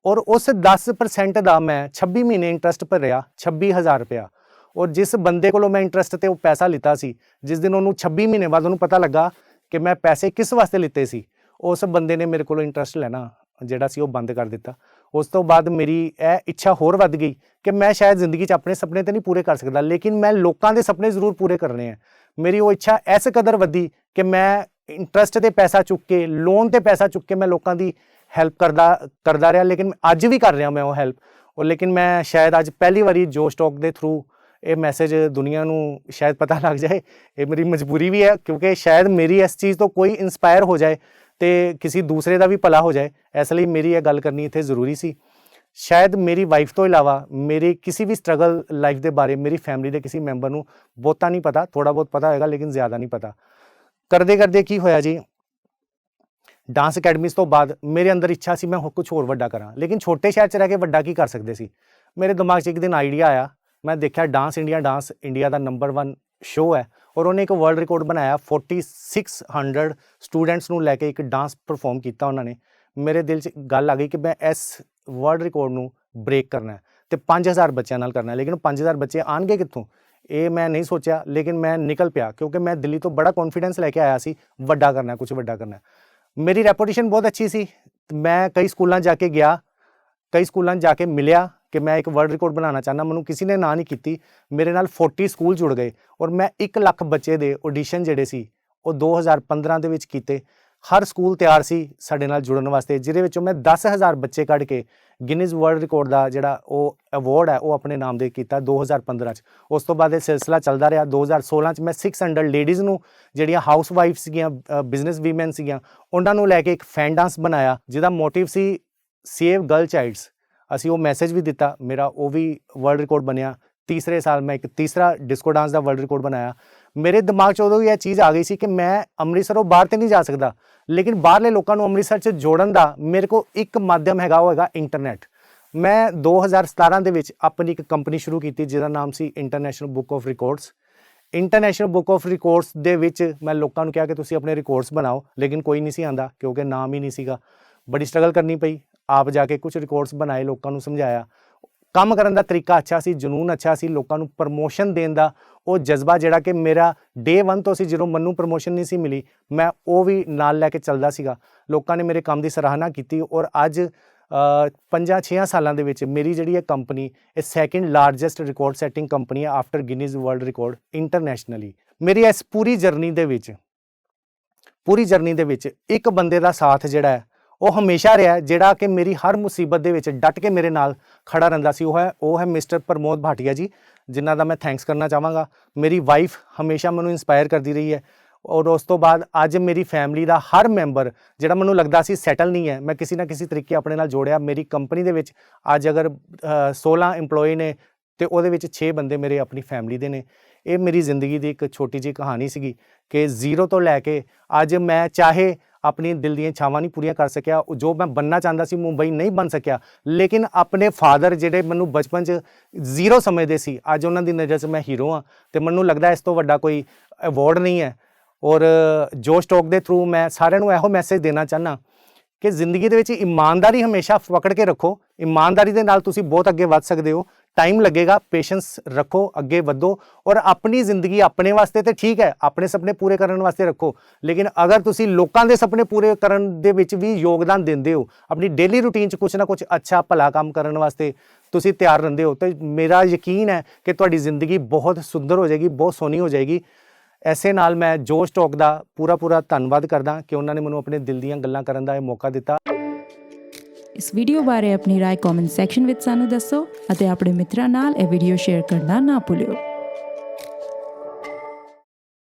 ਔਰ ਉਸ 10% ਦਾ ਮੈਂ 26 ਮਹੀਨੇ ਇੰਟਰਸਟ ਭਰਿਆ 26000 ਰੁਪਇਆ। ਔਰ ਜਿਸ ਬੰਦੇ ਕੋਲੋਂ ਮੈਂ ਇੰਟਰਸਟ ਤੇ ਉਹ ਪੈਸਾ ਲਿੱਤਾ ਸੀ, ਜਿਸ ਦਿਨ ਉਹਨੂੰ 26 ਮਹੀਨੇ ਬਾਅਦ ਉਹਨੂੰ ਪਤਾ ਲੱਗਾ ਕਿ ਮੈਂ ਪੈਸੇ ਕਿਸ ਵਾਸਤੇ ਲਿੱਤੇ ਸੀ, ਉਸ ਬੰਦੇ ਨੇ ਮੇਰੇ ਕੋਲੋਂ ਇੰਟਰਸਟ ਲੈਣਾ ਜਿਹੜਾ ਸੀ ਉਹ ਬੰਦ ਕਰ ਦਿੱਤਾ। ਉਸ ਤੋਂ ਬਾਅਦ ਮੇਰੀ ਇਹ ਇੱਛਾ ਹੋਰ ਵੱਧ ਗਈ ਕਿ ਮੈਂ ਸ਼ਾਇਦ ਜ਼ਿੰਦਗੀ 'ਚ ਆਪਣੇ ਸੁਪਨੇ ਤੇ ਨਹੀਂ ਪੂਰੇ ਕਰ ਸਕਦਾ, ਲੇਕਿਨ ਮੈਂ ਲੋਕਾਂ ਦੇ ਸੁਪਨੇ ਜ਼ਰੂਰ ਪੂਰੇ ਕਰਨੇ ਆ। ਮੇਰੀ ਉਹ ਇੱਛਾ ਇਸ ਕਦਰ ਵਧੀ ਕਿ ਮੈਂ ਇੰਟਰਸਟ ਤੇ ਪੈਸਾ ਚੁੱਕ ਕੇ ਲੋਨ ਤੇ ਪੈਸਾ ਚੁੱਕ ਕੇ ਮੈਂ ਲੋਕਾਂ ਦੀ ਹੈਲਪ ਕਰਦਾ ਕਰਦਾ ਰਿਹਾ, ਲੇਕਿਨ ਅੱਜ ਵੀ ਕਰ ਰਿਹਾ ਮੈਂ ਉਹ ਹੈਲਪ ਔਰ ਲੇਕਿਨ ਮੈਂ ਸ਼ਾਇਦ ਅੱਜ ਪਹਿਲੀ ਵਾਰੀ ਜੋ ਸਟਾਕ ਦੇ ਥਰੂ ਇਹ ਮੈਸੇਜ ਦੁਨੀਆ ਨੂੰ ਸ਼ਾਇਦ ਪਤਾ ਲੱਗ ਜਾਏ, ਇਹ ਮੇਰੀ ਮਜਬੂਰੀ ਵੀ ਹੈ ਕਿਉਂਕਿ ਸ਼ਾਇਦ ਮੇਰੀ ਇਸ ਚੀਜ਼ ਤੋਂ ਕੋਈ ਇਨਸਪਾਇਰ ਹੋ ਜਾਏ ਤੇ ਕਿਸੇ ਦੂਸਰੇ ਦਾ ਵੀ ਭਲਾ ਹੋ ਜਾਏ, ਇਸ ਲਈ ਮੇਰੀ ਇਹ ਗੱਲ ਕਰਨੀ ਇੱਥੇ ਜ਼ਰੂਰੀ ਸੀ। ਸ਼ਾਇਦ ਮੇਰੀ ਵਾਈਫ ਤੋਂ ਇਲਾਵਾ ਮੇਰੀ ਕਿਸੇ ਵੀ ਸਟਰਗਲ ਲਾਈਫ ਦੇ ਬਾਰੇ, ਮੇਰੀ ਫੈਮਿਲੀ ਦੇ ਕਿਸੇ ਮੈਂਬਰ ਨੂੰ ਬਹੁਤਾ ਨਹੀਂ ਪਤਾ ਥੋੜਾ ਬਹੁਤ ਪਤਾ ਹੋਏਗਾ ਲੇਕਿਨ ਜ਼ਿਆਦਾ ਨਹੀਂ ਪਤਾ। ਕਰਦੇ ਕਰਦੇ ਕੀ ਹੋਇਆ ਜੀ? ਡਾਂਸ ਅਕੈਡਮੀਜ਼ ਤੋਂ ਬਾਅਦ ਮੇਰੇ ਅੰਦਰ ਇੱਛਾ ਸੀ ਮੈਂ ਕੁਝ ਹੋਰ ਵੱਡਾ ਕਰਾਂ, ਲੇਕਿਨ ਛੋਟੇ ਸ਼ਹਿਰ 'ਚ ਰਹਿ ਕੇ ਵੱਡਾ ਕੀ ਕਰ ਸਕਦੇ ਸੀ? ਮੇਰੇ ਦਿਮਾਗ 'ਚ ਇੱਕ ਦਿਨ ਆਈਡੀਆ ਆਇਆ ਮੈਂ ਦੇਖਿਆ ਡਾਂਸ ਇੰਡੀਆ ਡਾਂਸ ਇੰਡੀਆ ਦਾ ਨੰਬਰ 1 ਸ਼ੋਅ ਹੈ ਔਰ ਉਹਨੇ ਇੱਕ ਵਰਲਡ ਰਿਕਾਰਡ ਬਣਾਇਆ 4600 ਸਟੂਡੈਂਟਸ ਨੂੰ ਲੈ ਕੇ ਇੱਕ ਡਾਂਸ ਪਰਫਾਰਮ ਕੀਤਾ ਉਹਨਾਂ ਨੇ। ਮੇਰੇ ਦਿਲ 'ਚ ਗੱਲ ਆ ਗਈ ਕਿ ਮੈਂ ਇਸ ਵਰਲਡ ਰਿਕਾਰਡ ਨੂੰ ਬ੍ਰੇਕ ਕਰਨਾ ਹੈ ਤੇ 5000 ਬੱਚਿਆਂ ਨਾਲ ਕਰਨਾ ਹੈ, ਲੇਕਿਨ 5000 ਬੱਚੇ ਆਣਗੇ ਕਿੱਥੋਂ? ਇਹ ਮੈਂ ਨਹੀਂ ਸੋਚਿਆ, ਲੇਕਿਨ ਮੈਂ ਨਿਕਲ ਪਿਆ ਕਿਉਂਕਿ ਮੈਂ ਦਿੱਲੀ ਤੋਂ ਬੜਾ ਕੌਨਫੀਡੈਂਸ ਲੈ ਕੇ ਆਇਆ ਸੀ, ਵੱਡਾ ਕਰਨਾ ਕੁਝ ਵੱਡਾ ਕਰਨਾ ਮੇਰੀ ਰੈਪੂਟੇਸ਼ਨ ਬਹੁਤ ਅੱਛੀ ਸੀ। ਮੈਂ ਕਈ ਸਕੂਲਾਂ ਜਾ ਕੇ ਗਿਆ, ਕਈ ਸਕੂਲਾਂ 'ਚ ਜਾ ਕੇ ਮਿਲਿਆ ਕਿ ਮੈਂ ਇੱਕ ਵਰਲਡ ਰਿਕਾਰਡ ਬਣਾਉਣਾ ਚਾਹੁੰਦਾ, ਮੈਨੂੰ ਕਿਸੇ ਨੇ ਨਾ ਨਹੀਂ ਕੀਤੀ। ਮੇਰੇ ਨਾਲ 40 ਸਕੂਲ ਜੁੜ ਗਏ ਔਰ ਮੈਂ 1 ਲੱਖ ਬੱਚੇ ਦੇ ਆਡੀਸ਼ਨ ਜਿਹੜੇ ਸੀ, ਉਹ 2015 ਦੇ ਵਿੱਚ ਕੀਤੇ। ਹਰ ਸਕੂਲ ਤਿਆਰ ਸੀ ਸਾਡੇ ਨਾਲ ਜੁੜਨ ਵਾਸਤੇ, ਜਿਹਦੇ ਵਿੱਚੋਂ ਮੈਂ 10000 ਬੱਚੇ ਕੱਢ ਕੇ ਗਿਨੀਜ਼ ਵਰਲਡ ਰਿਕਾਰਡ ਦਾ ਜਿਹੜਾ ਉਹ ਅਵਾਰਡ ਹੈ, ਉਹ ਆਪਣੇ ਨਾਮ ਦੇ ਕੀਤਾ 2015 ਚ। ਉਸ ਤੋਂ ਬਾਅਦ ਇਹ ਸਿਲਸਿਲਾ ਚੱਲਦਾ ਰਿਹਾ। 2016 ਚ ਮੈਂ 600 ਲੇਡੀਜ਼ ਨੂੰ ਜਿਹੜੀਆਂ ਹਾਊਸ ਵਾਈਫ ਸੀਗੀਆਂ ਬਿਜ਼ਨਸ ਵੀਮਨ ਸੀਗੀਆਂ, ਉਹਨਾਂ ਨੂੰ ਲੈ ਕੇ ਇੱਕ ਫੈਨ ਡਾਂਸ ਬਣਾਇਆ, ਜਿਹਦਾ ਮੋਟਿਵ ਸੀ ਸੇਵ ਗਰਲ ਚਾਈਲਡਸ ਅਸੀਂ ਉਹ ਮੈਸੇਜ ਵੀ ਦਿੱਤਾ, ਮੇਰਾ ਉਹ ਵੀ ਵਰਲਡ ਰਿਕਾਰਡ ਬਣਿਆ। ਤੀਸਰੇ ਸਾਲ ਮੈਂ ਇੱਕ ਤੀਸਰਾ ਡਿਸਕੋ ਡਾਂਸ ਦਾ ਵਰਲਡ ਰਿਕਾਰਡ ਬਣਾਇਆ। ਮੇਰੇ ਦਿਮਾਗ 'ਚ ਉਦੋਂ ਹੀ ਇਹ ਚੀਜ਼ ਆ ਗਈ ਸੀ ਕਿ ਮੈਂ ਅੰਮ੍ਰਿਤਸਰੋਂ ਬਾਹਰ ਤੇ ਨਹੀਂ ਜਾ ਸਕਦਾ, ਲੇਕਿਨ ਬਾਹਰਲੇ ਲੋਕਾਂ ਨੂੰ ਅੰਮ੍ਰਿਤਸਰ 'ਚ ਜੋੜਨ ਦਾ ਮੇਰੇ ਕੋਲ ਇੱਕ ਮਾਧਿਅਮ ਹੈਗਾ, ਉਹ ਹੈਗਾ ਇੰਟਰਨੈਟ ਮੈਂ 2017 ਦੇ ਵਿੱਚ ਆਪਣੀ ਇੱਕ ਕੰਪਨੀ ਸ਼ੁਰੂ ਕੀਤੀ, ਜਿਹਦਾ ਨਾਮ ਸੀ international book of records international book of records ਦੇ ਵਿੱਚ ਮੈਂ ਲੋਕਾਂ ਨੂੰ ਕਿਹਾ ਕਿ ਤੁਸੀਂ ਆਪਣੇ ਰਿਕਾਰਡਸ ਬਣਾਓ, ਲੇਕਿਨ ਕੋਈ ਨਹੀਂ ਸੀ ਆਂਦਾ ਕਿਉਂਕਿ ਨਾਮ ਹੀ ਨਹੀਂ ਸੀਗਾ। ਬੜੀ ਸਟਰਗਲ ਕਰਨੀ ਪਈ। ਆਪ ਜਾ ਕੇ ਕੁਝ ਰਿਕਾਰਡਸ ਬਣਾਏ, ਲੋਕਾਂ ਨੂੰ ਸਮਝਾਇਆ। ਕੰਮ ਕਰਨ ਦਾ ਤਰੀਕਾ ਅੱਛਾ ਸੀ, ਜਨੂਨ ਅੱਛਾ ਸੀ, ਲੋਕਾਂ ਨੂੰ ਪ੍ਰਮੋਸ਼ਨ ਦੇਣ ਦਾ। ਉਹ ਜਜ਼ਬਾ ਜਿਹੜਾ ਕਿ ਮੇਰਾ ਡੇ 1 ਤੋਂ ਸੀ, ਜਦੋਂ ਮੈਨੂੰ ਪ੍ਰਮੋਸ਼ਨ ਨਹੀਂ ਸੀ ਮਿਲੀ, ਮੈਂ ਉਹ ਵੀ ਨਾਲ ਲੈ ਕੇ ਚੱਲਦਾ ਸੀਗਾ। ਲੋਕਾਂ ਨੇ ਮੇਰੇ ਕੰਮ ਦੀ ਸਰਾਹਨਾ ਕੀਤੀ ਔਰ ਅੱਜ 5-6 ਸਾਲਾਂ ਦੇ ਵਿੱਚ ਮੇਰੀ ਜਿਹੜੀ ਹੈ ਕੰਪਨੀ ਇਹ second largest record setting company ਹੈ after Guinness world record internationally ਮੇਰੀ ਇਸ ਪੂਰੀ ਜਰਨੀ ਦੇ ਵਿੱਚ, ਪੂਰੀ ਜਰਨੀ ਦੇ ਵਿੱਚ ਇੱਕ ਬੰਦੇ ਦਾ ਸਾਥ ਜਿਹੜਾ ਹੈ ਉਹ ਹਮੇਸ਼ਾ ਰਿਹਾ ਜਿਹੜਾ ਕਿ ਮੇਰੀ ਹਰ ਮੁਸੀਬਤ ਦੇ ਵਿੱਚ ਡਟ ਕੇ ਮੇਰੇ ਨਾਲ ਖੜਾ ਰਹਿੰਦਾ ਸੀ। ਉਹ ਹੈ ਉਹ ਹੈ ਮਿਸਟਰ ਪ੍ਰਮੋਦ ਭਾਟੀਆ ਜੀ ਜਿਨ੍ਹਾਂ ਦਾ ਮੈਂ ਥੈਂਕਸ ਕਰਨਾ ਚਾਹਾਂਗਾ। ਮੇਰੀ ਵਾਈਫ ਹਮੇਸ਼ਾ ਮੈਨੂੰ ਇਨਸਪਾਇਰ ਕਰਦੀ ਰਹੀ ਹੈ ਔਰ ਉਸ ਤੋਂ ਬਾਅਦ ਅੱਜ ਮੇਰੀ ਫੈਮਿਲੀ ਦਾ ਹਰ ਮੈਂਬਰ ਜਿਹੜਾ ਮੈਨੂੰ ਲੱਗਦਾ ਸੀ ਸੈਟਲ ਨਹੀਂ ਹੈ ਮੈਂ ਕਿਸੇ ਨਾ ਕਿਸੇ ਤਰੀਕੇ ਆਪਣੇ ਨਾਲ ਜੋੜਿਆ। ਮੇਰੀ ਕੰਪਨੀ ਦੇ ਵਿੱਚ ਅੱਜ ਅਗਰ ਅ, 16 EMPLOYE ਨੇ ਤੇ ਉਹਦੇ ਵਿੱਚ 6 ਬੰਦੇ ਮੇਰੇ ਆਪਣੀ ਫੈਮਿਲੀ ਦੇ ਨੇ। ਇਹ ਮੇਰੀ ਜ਼ਿੰਦਗੀ ਦੀ ਇੱਕ ਛੋਟੀ ਜਿਹੀ ਕਹਾਣੀ ਸੀਗੀ ਕਿ ਜ਼ੀਰੋ ਤੋਂ ਲੈ ਕੇ ਅੱਜ ਮੈਂ ਚਾਹੇ ਆਪਣੀ ਦਿਲ ਦੀਆਂ ਇੱਛਾਵਾਂ ਨਹੀਂ ਪੂਰੀਆਂ ਕਰ ਸਕਿਆ। ਜੋ ਮੈਂ ਬੰਨਣਾ ਚਾਹੁੰਦਾ ਸੀ, ਮੁੰਬਈ ਨਹੀਂ ਬਣ ਸਕਿਆ। ਲੇਕਿਨ ਆਪਣੇ ਫਾਦਰ ਜਿਹੜੇ ਮੈਨੂੰ ਬਚਪਨ 'ਚ ਜ਼ੀਰੋ ਸਮਝਦੇ ਸੀ, ਅੱਜ ਉਹਨਾਂ ਦੀ ਨਜ਼ਰ 'ਚ ਮੈਂ ਹੀਰੋ ਹਾਂ ਤੇ ਮੈਨੂੰ ਲੱਗਦਾ ਇਸ ਤੋਂ ਵੱਡਾ ਕੋਈ ਅਵਾਰਡ ਨਹੀਂ ਹੈ। ਔਰ ਜੋ ਸਟਾਕ ਦੇ ਥਰੂ ਮੈਂ ਸਾਰਿਆਂ ਨੂੰ ਇਹੋ ਮੈਸੇਜ ਦੇਣਾ ਚਾਹਨਾ ਕਿ ਜ਼ਿੰਦਗੀ ਦੇ ਵਿੱਚ ਇਮਾਨਦਾਰੀ ਹਮੇਸ਼ਾ ਪਕੜ ਕੇ ਰੱਖੋ। ਇਮਾਨਦਾਰੀ ਦੇ ਨਾਲ ਤੁਸੀਂ ਬਹੁਤ ਅੱਗੇ ਵੱਧ ਸਕਦੇ ਹੋ। ਟਾਈਮ ਲੱਗੇਗਾ ਪੇਸ਼ੈਂਸ ਰੱਖੋ, ਅੱਗੇ ਵਧੋ ਔਰ ਆਪਣੀ ਜ਼ਿੰਦਗੀ ਆਪਣੇ ਵਾਸਤੇ ਤੇ ਠੀਕ ਹੈ, ਆਪਣੇ ਸੁਪਨੇ ਪੂਰੇ ਕਰਨ ਵਾਸਤੇ ਰੱਖੋ। ਲੇਕਿਨ ਅਗਰ ਤੁਸੀਂ ਲੋਕਾਂ ਦੇ ਸੁਪਨੇ ਪੂਰੇ ਕਰਨ ਦੇ ਵਿੱਚ ਵੀ ਯੋਗਦਾਨ ਦਿੰਦੇ ਹੋ, ਆਪਣੀ ਡੇਲੀ ਰੂਟੀਨ 'ਚ ਕੁਝ ਨਾ ਕੁਝ ਅੱਛਾ ਭਲਾ ਕੰਮ ਕਰਨ ਵਾਸਤੇ ਤੁਸੀਂ ਤਿਆਰ ਰਹਿੰਦੇ ਹੋ, ਤੇ ਮੇਰਾ ਯਕੀਨ ਹੈ ਕਿ ਤੁਹਾਡੀ ਜ਼ਿੰਦਗੀ ਬਹੁਤ ਸੁੰਦਰ ਹੋ ਜਾਏਗੀ, ਬਹੁਤ ਸੋਹਣੀ ਹੋ ਜਾਏਗੀ। ਐਸੇ ਨਾਲ ਮੈਂ ਜੋ ਸਟਾਕ ਦਾ ਪੂਰਾ ਪੂਰਾ ਧੰਨਵਾਦ ਕਰਦਾ ਕਿ ਉਹਨਾਂ ਨੇ ਮੈਨੂੰ ਆਪਣੇ ਦਿਲ ਦੀਆਂ ਗੱਲਾਂ ਕਰਨ ਦਾ ਇਹ ਮੌਕਾ ਦਿੱਤਾ ਇਸ ਵੀਡੀਓ ਬਾਰੇ ਆਪਣੀ رائے ਕਮੈਂਟ ਸੈਕਸ਼ਨ ਵਿੱਚ ਸਾਨੂੰ ਦੱਸੋ ਅਤੇ ਆਪਣੇ ਮਿੱਤਰਾਂ ਨਾਲ ਇਹ ਵੀਡੀਓ ਸ਼ੇਅਰ ਕਰਨਾ ਨਾ ਭੁੱਲਿਓ